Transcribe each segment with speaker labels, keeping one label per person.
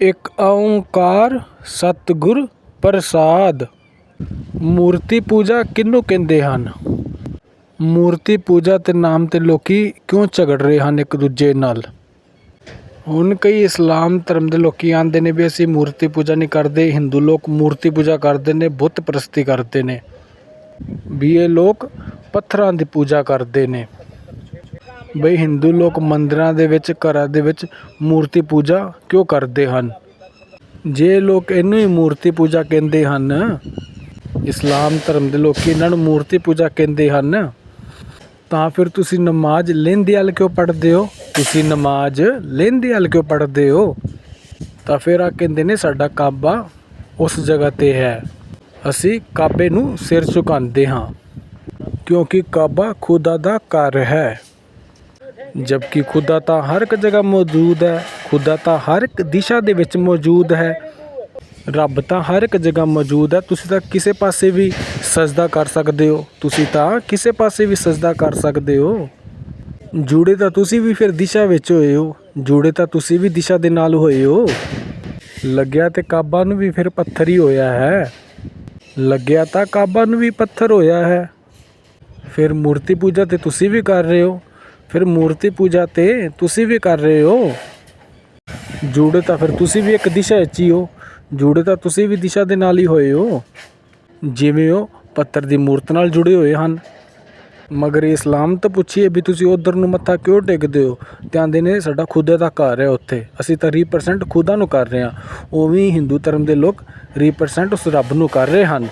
Speaker 1: ਇੱਕ ਓਂਕਾਰ ਸਤਿਗੁਰ ਪ੍ਰਸਾਦ। ਮੂਰਤੀ ਪੂਜਾ ਕਿਹਨੂੰ ਕਹਿੰਦੇ ਹਨ? ਮੂਰਤੀ ਪੂਜਾ ਦੇ ਨਾਮ 'ਤੇ ਲੋਕ ਕਿਉਂ ਝਗੜ ਰਹੇ ਹਨ ਇੱਕ ਦੂਜੇ ਨਾਲ? ਹੁਣ ਕਈ ਇਸਲਾਮ ਧਰਮ ਦੇ ਲੋਕ ਆਉਂਦੇ ਨੇ ਵੀ ਅਸੀਂ ਮੂਰਤੀ ਪੂਜਾ ਨਹੀਂ ਕਰਦੇ, ਹਿੰਦੂ ਲੋਕ ਮੂਰਤੀ ਪੂਜਾ ਕਰਦੇ ਨੇ, ਬੁੱਤ ਪ੍ਰਸਤੀ ਕਰਦੇ ਨੇ। ਵੀ ਇਹ ਲੋਕ ਪੱਥਰਾਂ ਦੀ ਪੂਜਾ ਕਰਦੇ ਨੇ। ਬਈ ਹਿੰਦੂ ਲੋਕ ਮੰਦਰਾਂ ਦੇ ਵਿੱਚ, ਘਰਾਂ ਦੇ ਵਿੱਚ ਮੂਰਤੀ ਪੂਜਾ ਕਿਉਂ ਕਰਦੇ ਹਨ? ਜੇ ਲੋਕ ਇਹਨੂੰ ਹੀ ਮੂਰਤੀ ਪੂਜਾ ਕਹਿੰਦੇ ਹਨ, ਇਸਲਾਮ ਧਰਮ ਦੇ ਲੋਕ ਇਹਨਾਂ ਨੂੰ ਮੂਰਤੀ ਪੂਜਾ ਕਹਿੰਦੇ ਹਨ, ਤਾਂ ਫਿਰ ਤੁਸੀਂ ਨਮਾਜ਼ ਲੈਂਦੇ ਵਾਲ ਕਿਉਂ ਪੜ੍ਹਦੇ ਹੋ? ਤੁਸੀਂ ਨਮਾਜ਼ ਲੈਂਦੇ ਵਾਲ ਕਿਉਂ ਪੜ੍ਹਦੇ ਹੋ? ਤਾਂ ਫਿਰ ਆ ਕਹਿੰਦੇ ਨੇ ਸਾਡਾ ਕਾਬਾ ਉਸ ਜਗ੍ਹਾ ਤੇ ਹੈ। ਅਸੀਂ ਕਾਬੇ ਨੂੰ ਸਿਰ ਝੁਕਾਉਂਦੇ ਹਾਂ, ਕਿਉਂਕਿ ਕਾਬਾ ਖੁਦਾ ਦਾ ਘਰ ਹੈ। ਜਦਕਿ ਖੁਦਾ ਤਾਂ ਹਰ ਇੱਕ ਜਗ੍ਹਾ ਮੌਜੂਦ ਹੈ, ਖੁਦਾ ਤਾਂ ਹਰ ਇੱਕ ਦਿਸ਼ਾ ਦੇ ਵਿੱਚ ਮੌਜੂਦ ਹੈ। ਰੱਬ ਤਾਂ ਹਰ ਇੱਕ ਜਗ੍ਹਾ ਮੌਜੂਦ ਹੈ, ਤੁਸੀਂ ਤਾਂ ਕਿਸੇ ਪਾਸੇ ਵੀ ਸਜਦਾ ਕਰ ਸਕਦੇ ਹੋ। ਤੁਸੀਂ ਤਾਂ ਕਿਸੇ ਪਾਸੇ ਵੀ ਸਜਦਾ ਕਰ ਸਕਦੇ ਹੋ। ਜੁੜੇ ਤਾਂ ਤੁਸੀਂ ਵੀ ਫਿਰ ਦਿਸ਼ਾ ਵਿੱਚ ਹੋਏ ਹੋ, ਜੁੜੇ ਤਾਂ ਤੁਸੀਂ ਵੀ ਦਿਸ਼ਾ ਦੇ ਨਾਲ ਹੋਏ ਹੋ। ਲੱਗਿਆ ਤੇ ਕਾਬਾ ਨੂੰ ਵੀ ਫਿਰ ਪੱਥਰ ਹੀ ਹੋਇਆ ਹੈ। ਲੱਗਿਆ ਤਾਂ ਕਾਬਾ ਨੂੰ ਵੀ ਪੱਥਰ ਹੋਇਆ ਹੈ। ਫਿਰ ਮੂਰਤੀ ਪੂਜਾ ਤੇ ਤੁਸੀਂ ਵੀ ਕਰ ਰਹੇ ਹੋ। ਫਿਰ ਮੂਰਤੀ ਪੂਜਾ ਤੇ ਤੁਸੀਂ ਵੀ ਕਰ ਰਹੇ ਹੋ। ਜੁੜੇ ਤਾਂ ਫਿਰ ਤੁਸੀਂ ਵੀ ਇੱਕ ਦਿਸ਼ਾ ਵਿੱਚ ਹੀ ਹੋ। ਜੁੜੇ ਤਾਂ ਤੁਸੀਂ ਵੀ ਦਿਸ਼ਾ ਦੇ ਨਾਲ ਹੀ ਹੋਏ ਹੋ। ਜਿਵੇਂ ਉਹ ਪੱਥਰ ਦੀ ਮੂਰਤ ਨਾਲ ਜੁੜੇ ਹੋਏ ਹਨ। ਮਗਰ ਇਸਲਾਮ ਤਾਂ ਪੁੱਛੀਏ ਵੀ ਤੁਸੀਂ ਉਧਰ ਨੂੰ ਮੱਥਾ ਕਿਉਂ ਟੇਕਦੇ ਹੋ? ਤੇ ਨੇ, ਸਾਡਾ ਖੁਦਾ ਦਾ ਘਰ ਹੈ ਉੱਥੇ। ਅਸੀਂ ਤਾਂ ਰੀਪਰਸੈਂਟ ਖੁਦਾ ਨੂੰ ਕਰ ਰਹੇ ਹਾਂ। ਉਵੇਂ ਹੀ ਹਿੰਦੂ ਧਰਮ ਦੇ ਲੋਕ ਰੀਪਰਸੈਂਟ ਉਸ ਰੱਬ ਨੂੰ ਕਰ ਰਹੇ ਹਨ।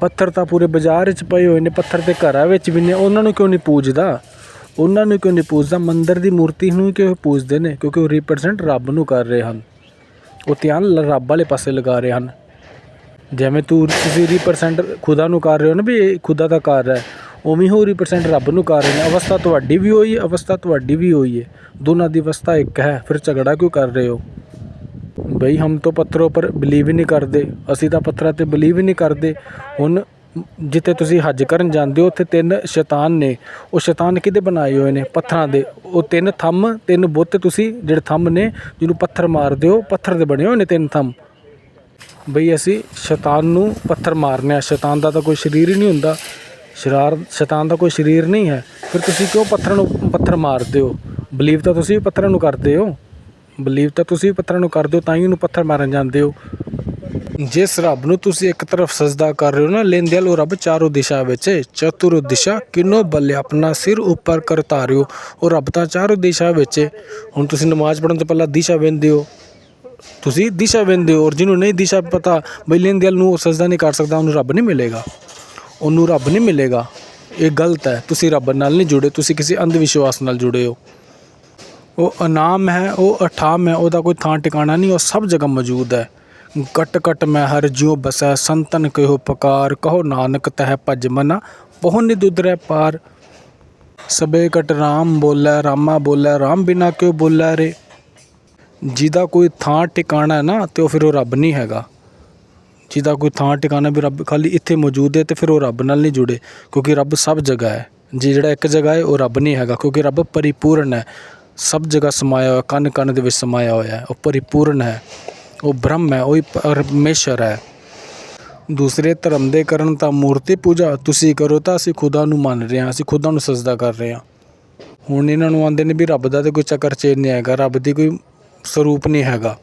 Speaker 1: ਪੱਥਰ ਤਾਂ ਪੂਰੇ ਬਾਜ਼ਾਰ ਵਿੱਚ ਪਏ ਹੋਏ ਨੇ, ਪੱਥਰ ਤੇ ਘਰਾਂ ਵਿੱਚ ਵੀ ਨੇ। ਉਹਨਾਂ ਨੂੰ ਕਿਉਂ ਨਹੀਂ ਪੂਜਦਾ? ਉਹਨਾਂ ਨੂੰ ਕਿਉਂ ਨਹੀਂ ਪੂਜਦਾ? ਮੰਦਰ ਦੀ ਮੂਰਤੀ ਨੂੰ ਕਿਉਂ ਪੂਜਦੇ ਨੇ? ਕਿਉਂਕਿ ਉਹ ਰੀਪਰਸੈਂਟ ਰੱਬ ਨੂੰ ਕਰ ਰਹੇ ਹਨ। ਉਹ ਧਿਆਨ ਰੱਬ ਵਾਲੇ ਪਾਸੇ ਲਗਾ ਰਹੇ ਹਨ। ਜਿਵੇਂ ਤੂੰ, ਤੁਸੀਂ ਰੀਪਰਸੈਂਟ ਖੁਦਾ ਨੂੰ ਕਰ ਰਹੇ ਹੋ ਨਾ ਵੀ ਇਹ ਖੁਦਾ ਦਾ ਘਰ ਹੈ, ਉਵੇਂ ਹੀ ਰੀਪਰਸੈਂਟ ਰੱਬ ਨੂੰ ਕਰ ਰਹੇ ਨੇ। ਅਵਸਥਾ ਤੁਹਾਡੀ ਵੀ ਹੋਈ ਹੈ ਅਵਸਥਾ ਤੁਹਾਡੀ ਵੀ ਹੋਈ ਹੈ ਦੋਨਾਂ ਦੀ ਅਵਸਥਾ ਇੱਕ ਹੈ, ਫਿਰ ਝਗੜਾ ਕਿਉਂ ਕਰ ਰਹੇ ਹੋ? ਬਈ, ਹਮ ਤੋਂ ਪੱਥਰੋਂ ਪਰ ਬਲੀਵ ਹੀ ਨਹੀਂ ਕਰਦੇ। ਅਸੀਂ ਤਾਂ ਪੱਥਰਾਂ ਤੇ ਬਲੀਵ ਹੀ ਨਹੀਂ ਕਰਦੇ। ਹੁਣ ਜਿੱਥੇ ਤੁਸੀਂ ਹੱਜ ਕਰਨ ਜਾਂਦੇ ਹੋ, ਉੱਥੇ ਤਿੰਨ ਸ਼ੈਤਾਨ ਨੇ। ਉਹ ਸ਼ੈਤਾਨ ਕਿਹਦੇ ਬਣਾਏ ਹੋਏ ਨੇ? ਪੱਥਰਾਂ ਦੇ। ਉਹ ਤਿੰਨ ਥੰਮ, ਤਿੰਨ ਬੁੱਤ ਤੁਸੀਂ ਜਿਹੜੇ ਥੰਮ ਨੇ, ਜਿਹਨੂੰ ਪੱਥਰ ਮਾਰਦੇ ਹੋ, ਪੱਥਰ ਦੇ ਬਣੇ ਹੋਏ ਨੇ ਤਿੰਨ ਥੰਮ। ਬਈ ਅਸੀਂ ਸ਼ੈਤਾਨ ਨੂੰ ਪੱਥਰ ਮਾਰਨੇ ਆ। ਸ਼ੈਤਾਨ ਦਾ ਤਾਂ ਕੋਈ ਸਰੀਰ ਹੀ ਨਹੀਂ ਹੁੰਦਾ। ਸ਼ਰਾਰ, ਸ਼ੈਤਾਨ ਦਾ ਕੋਈ ਸਰੀਰ ਨਹੀਂ ਹੈ। ਫਿਰ ਤੁਸੀਂ ਕਿਉਂ ਪੱਥਰਾਂ ਨੂੰ ਪੱਥਰ ਮਾਰਦੇ ਹੋ? ਬਲੀਵ ਤਾਂ ਤੁਸੀਂ ਵੀ ਪੱਥਰਾਂ ਨੂੰ ਕਰਦੇ ਹੋ। ਬਲੀਵ ਤਾਂ ਤੁਸੀਂ ਵੀ ਪੱਥਰਾਂ ਨੂੰ ਕਰਦੇ ਹੋ, ਤਾਂ ਹੀ ਉਹਨੂੰ ਪੱਥਰ ਮਾਰਨ ਜਾਂਦੇ ਹੋ। ਜਿਸ ਰੱਬ ਨੂੰ ਤੁਸੀਂ ਇੱਕ ਤਰਫ ਸਜਦਾ ਕਰ ਰਹੇ ਹੋ ਨਾ, ਲੈਂਦੇ ਲੋ ਰੱਬ ਚਾਰੋਂ ਦਿਸ਼ਾ ਵਿੱਚ ਹੈ। ਚਤੁਰ ਦਿਸ਼ਾ ਕਿੰਨੋ ਬੱਲੇ ਆਪਣਾ ਸਿਰ ਉੱਪਰ ਕਰਤਾ ਰਹੇ ਹੋ ਉਹ ਰੱਬ ਤਾਂ ਚਾਰੋਂ ਦਿਸ਼ਾ ਵਿੱਚ ਹੈ। ਹੁਣ ਤੁਸੀਂ ਨਮਾਜ਼ ਪੜ੍ਹਨ ਤੋਂ ਪਹਿਲਾਂ ਦਿਸ਼ਾ ਵੇਂਦੇ ਹੋ। ਤੁਸੀਂ ਦਿਸ਼ਾ ਵੇਂਦੇ ਹੋ ਔਰ ਜਿਹਨੂੰ ਨਹੀਂ ਦਿਸ਼ਾ ਪਤਾ, ਬਈ ਲੈਂਦੇ ਨੂੰ ਉਹ ਸਜਦਾ ਨਹੀਂ ਕਰ ਸਕਦਾ, ਉਹਨੂੰ ਰੱਬ ਨਹੀਂ ਮਿਲੇਗਾ। ਉਹਨੂੰ ਰੱਬ ਨਹੀਂ ਮਿਲੇਗਾ। ਇਹ ਗਲਤ ਹੈ। ਤੁਸੀਂ ਰੱਬ ਨਾਲ ਨਹੀਂ ਜੁੜੇ, ਤੁਸੀਂ ਕਿਸੇ ਅੰਧ ਵਿਸ਼ਵਾਸ ਨਾਲ ਜੁੜੇ ਹੋ। ਉਹ ਅਨਾਮ ਹੈ, ਉਹ ਅਠਾਮ ਹੈ, ਉਹਦਾ ਕੋਈ ਥਾਂ ਟਿਕਾਣਾ ਨਹੀਂ, ਉਹ ਸਭ ਜਗ੍ਹਾ ਮੌਜੂਦ ਹੈ। ਕਟ ਕਟ ਮੈਂ ਹਰ ਜਿਉ ਬਸੈ, ਸੰਤਨ ਕਹਿਓ ਪੁਕਾਰ, ਕਹੋ ਨਾਨਕ ਤਹਿ ਭਜ ਮਨਾ ਬਹੁ ਨਿਦੁਦਰੈ ਪਾਰ। ਸਬੇ ਕਟ ਰਾਮ ਬੋਲੇ, ਰਾਮਾ ਬੋਲੇ, ਰਾਮ ਬਿਨਾ ਕਿਉ ਬੋਲੇ ਰੇ? ਜਿਹਦਾ ਕੋਈ ਥਾਂ ਟਿਕਾਣਾ ਹੈ ਨਾ, ਤੇ ਉਹ ਫਿਰ ਉਹ ਰੱਬ ਨਹੀਂ ਹੈਗਾ। ਜਿਹਦਾ ਕੋਈ ਥਾਂ ਟਿਕਾਣਾ ਵੀ ਰੱਬ ਖਾਲੀ ਇੱਥੇ ਮੌਜੂਦ ਹੈ, ਤੇ ਫਿਰ ਉਹ ਰੱਬ ਨਾਲ ਨਹੀਂ ਜੁੜੇ, ਕਿਉਂਕਿ ਰੱਬ ਸਭ ਜਗ੍ਹਾ ਹੈ। ਜੇ ਜਿਹੜਾ ਇੱਕ ਜਗ੍ਹਾ ਹੈ, ਉਹ ਰੱਬ ਨਹੀਂ ਹੈਗਾ, ਕਿਉਂਕਿ ਰੱਬ ਪਰਿਪੂਰਨ ਹੈ। ਸਭ ਜਗ੍ਹਾ ਸਮਾਇਆ ਹੋਇਆ, ਕਨ ਕਨ ਦੇ ਵਿੱਚ ਸਮਾਇਆ ਹੋਇਆ ਹੈ, ਉਹ ਪਰਿਪੂਰਨ ਹੈ। ਉਹ ਬ੍ਰਹਮ ਹੈ, ਉਹ ਹੀ ਪਰਮੇਸ਼ਰ ਹੈ। ਦੂਸਰੇ ਧਰਮ ਦੇ ਕਰਨ ਤਾਂ ਮੂਰਤੀ ਪੂਜਾ ਤੁਸੀਂ ਕਰੋ ਤਾਂ ਅਸੀਂ ਖੁਦਾ ਨੂੰ ਮੰਨ ਰਹੇ ਹਾਂ, ਅਸੀਂ ਖੁਦਾ ਨੂੰ ਸਜਦਾ ਕਰ ਰਹੇ ਹਾਂ। ਹੁਣ ਇਹਨਾਂ ਨੂੰ ਆਂਦੇ ਨੇ ਵੀ ਰੱਬ ਦਾ ਤੇ ਕੋਈ ਚੱਕਰ ਚੇਨ ਨਹੀਂ ਹੈਗਾ, ਰੱਬ ਦੀ ਕੋਈ ਸਰੂਪ ਨਹੀਂ ਹੈਗਾ।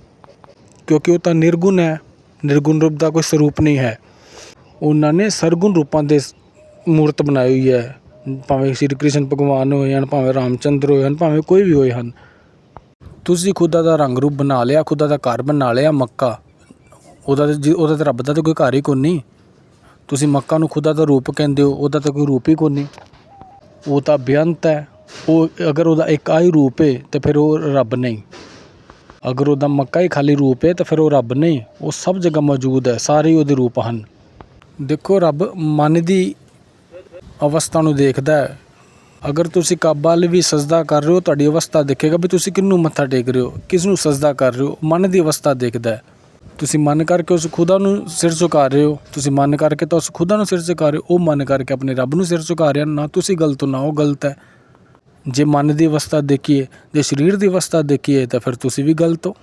Speaker 1: ਕਿਉਂਕਿ ਉਹ ਤਾਂ ਨਿਰਗੁਣ ਹੈ, ਨਿਰਗੁਣ ਰੂਪ ਦਾ ਕੋਈ ਸਰੂਪ ਨਹੀਂ ਹੈ। ਉਹਨਾਂ ਨੇ ਸਰਗੁਣ ਰੂਪਾਂ ਦੇ ਮੂਰਤ ਬਣਾਈ ਹੋਈ ਹੈ। ਭਾਵੇਂ ਸ਼੍ਰੀ ਕ੍ਰਿਸ਼ਨ ਭਗਵਾਨ ਹੋਏ ਹਨ, ਭਾਵੇਂ ਰਾਮਚੰਦਰ ਹੋਏ ਹਨ, ਭਾਵੇਂ ਕੋਈ ਵੀ ਹੋਏ ਹਨ। ਤੁਸੀਂ ਖੁਦਾ ਦਾ ਰੰਗ ਰੂਪ ਬਣਾ ਲਿਆ, ਖੁਦਾ ਦਾ ਘਰ ਬਣਾ ਲਿਆ, ਮੱਕਾ। ਉਹਦਾ ਤੇ ਉਹਦਾ ਤਾਂ ਰੱਬ ਦਾ ਤਾਂ ਕੋਈ ਘਰ ਹੀ ਕੋਈ ਨਹੀਂ। ਤੁਸੀਂ ਮੱਕਾ ਨੂੰ ਖੁਦਾ ਦਾ ਰੂਪ ਕਹਿੰਦੇ ਹੋ, ਉਹਦਾ ਤਾਂ ਕੋਈ ਰੂਪ ਹੀ ਕੋਈ ਨਹੀਂ। ਉਹ ਤਾਂ ਬੇਅੰਤ ਹੈ। ਉਹ ਅਗਰ ਉਹਦਾ ਇੱਕ ਆਈ ਰੂਪ ਹੈ ਤੇ ਫਿਰ ਉਹ ਰੱਬ ਨਹੀਂ। ਅਗਰ ਉਹਦਾ ਮੱਕਾ ਹੀ ਖਾਲੀ ਰੂਪ ਹੈ ਤਾਂ ਫਿਰ ਉਹ ਰੱਬ ਨਹੀਂ। ਉਹ ਸਭ ਜਗ੍ਹਾ ਮੌਜੂਦ ਹੈ, ਸਾਰੇ ਹੀ ਉਹਦੇ ਰੂਪ ਹਨ। ਦੇਖੋ, ਰੱਬ ਮਨ ਦੀ ਅਵਸਥਾ ਨੂੰ ਦੇਖਦਾ ਹੈ। ਅਗਰ ਤੁਸੀਂ ਕਾਬਾ ਵੱਲ ਵੀ ਸਜਦਾ ਕਰ ਰਹੇ ਹੋ, ਤੁਹਾਡੀ ਅਵਸਥਾ ਦੇਖੇਗਾ ਵੀ ਤੁਸੀਂ ਕਿੰਨੂੰ ਮੱਥਾ ਟੇਕ ਰਹੇ ਹੋ ਕਿਸ ਨੂੰ ਸਜਦਾ ਕਰ ਰਹੇ ਹੋ, ਮਨ ਦੀ ਅਵਸਥਾ ਦੇਖਦਾ ਹੈ। ਤੁਸੀਂ ਮਨ ਕਰਕੇ ਉਸ ਖੁਦਾ ਨੂੰ ਸਿਰ ਝੁਕਾ ਰਹੇ ਹੋ, ਤੁਸੀਂ ਮਨ ਕਰਕੇ ਤਾਂ ਉਸ ਖੁਦਾ ਨੂੰ ਸਿਰ ਝੁਕਾ ਰਹੇ ਹੋ, ਉਹ ਮਨ ਕਰਕੇ ਆਪਣੇ ਰੱਬ ਨੂੰ ਸਿਰ ਝੁਕਾ ਰਿਹਾ, ਨਾ ਤੁਸੀਂ ਗਲਤ ਹੋ, ਨਾ ਉਹ ਗਲਤ ਹੈ। ਜੇ ਮਨ ਦੀ ਅਵਸਥਾ ਦੇਖੀਏ, ਜੇ ਸਰੀਰ ਦੀ ਅਵਸਥਾ ਦੇਖੀਏ, ਤਾਂ ਫਿਰ ਤੁਸੀਂ ਵੀ ਗਲਤ ਹੋ।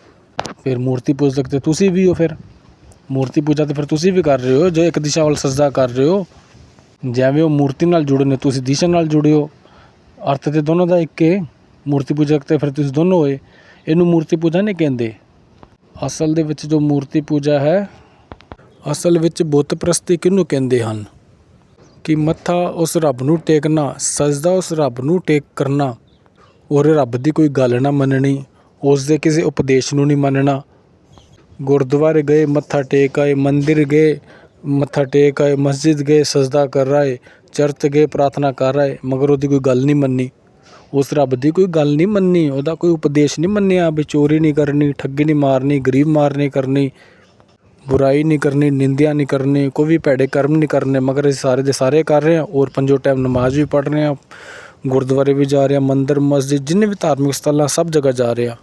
Speaker 1: ਫਿਰ ਮੂਰਤੀ ਪੂਜਕ ਤੇ ਤੁਸੀਂ ਵੀ ਹੋ ਫਿਰ। ਮੂਰਤੀ ਪੂਜਾ ਤੇ ਫਿਰ ਤੁਸੀਂ ਵੀ ਕਰ ਰਹੇ ਹੋ, ਜੇ ਇੱਕ ਦਿਸ਼ਾ ਵੱਲ ਸਜਦਾ ਕਰ ਰਹੇ ਹੋ। ਜਿਵੇਂ ਉਹ ਮੂਰਤੀ ਨਾਲ ਜੁੜੇ ਨੇ, ਤੁਸੀਂ ਦਿਸ਼ਾ ਨਾਲ ਜੁੜੇ ਹੋ। ਅਰਥ ਤੇ ਦੋਨੋਂ ਦਾ ਇੱਕ ਹੈ ਮੂਰਤੀ ਪੂਜਕ ਤੇ ਫਿਰ ਤੁਸੀਂ ਦੋਨੋਂ ਹੋਏ ਇਹਨੂੰ ਮੂਰਤੀ ਪੂਜਾ ਨਹੀਂ ਕਹਿੰਦੇ। ਅਸਲ ਦੇ ਵਿੱਚ ਜੋ ਮੂਰਤੀ ਪੂਜਾ ਹੈ, ਅਸਲ ਵਿੱਚ ਬੁੱਤ ਪ੍ਰਸਤੀ ਕਿਹਨੂੰ ਕਹਿੰਦੇ ਹਨ? ਕਿ ਮੱਥਾ ਉਸ ਰੱਬ ਨੂੰ ਟੇਕਣਾ, ਸਜਦਾ ਉਸ ਰੱਬ ਨੂੰ ਟੇਕ ਕਰਨਾ, ਔਰ ਰੱਬ ਦੀ ਕੋਈ ਗੱਲ ਨਾ ਮੰਨਣੀ, ਉਸ ਦੇ ਕਿਸੇ ਉਪਦੇਸ਼ ਨੂੰ ਨਹੀਂ ਮੰਨਣਾ। ਗੁਰਦੁਆਰੇ ਗਏ, ਮੱਥਾ ਟੇਕ ਆਏ, ਮੰਦਿਰ ਗਏ, ਮੱਥਾ ਟੇਕ ਆਏ, ਮਸਜਿਦ ਗਏ, ਸਜਦਾ ਕਰ ਆਏ ਚਰਚ ਗਏ, ਪ੍ਰਾਰਥਨਾ ਕਰ ਰਹੇ ਮਗਰ ਉਹਦੀ ਕੋਈ ਗੱਲ ਨਹੀਂ ਮੰਨੀ। ਉਸ ਰੱਬ ਦੀ ਕੋਈ ਗੱਲ ਨਹੀਂ ਮੰਨੀ, ਉਹਦਾ ਕੋਈ ਉਪਦੇਸ਼ ਨਹੀਂ ਮੰਨਿਆ ਵੀ ਚੋਰੀ ਨਹੀਂ ਕਰਨੀ, ਠੱਗੀ ਨਹੀਂ ਮਾਰਨੀ, ਗਰੀਬ ਮਾਰਨੀ ਕਰਨੀ, ਬੁਰਾਈ ਨਹੀਂ ਕਰਨੀ, ਨਿੰਦਿਆ ਨਹੀਂ ਕਰਨੀ, ਕੋਈ ਵੀ ਭੈੜੇ ਕਰਮ ਨਹੀਂ ਕਰਨੇ, ਮਗਰ ਅਸੀਂ ਸਾਰੇ ਦੇ ਸਾਰੇ ਕਰ ਰਹੇ ਹਾਂ। ਔਰ ਪੰਜੋ ਟਾਈਮ ਨਮਾਜ਼ ਵੀ ਪੜ੍ਹ ਰਹੇ ਹਾਂ, ਗੁਰਦੁਆਰੇ ਵੀ ਜਾ ਰਹੇ ਹਾਂ, ਮੰਦਿਰ, ਮਸਜਿਦ, ਜਿੰਨੇ ਵੀ ਧਾਰਮਿਕ ਸਥਲਾਂ, ਸਭ ਜਗ੍ਹਾ ਜਾ ਰਹੇ ਹਾਂ।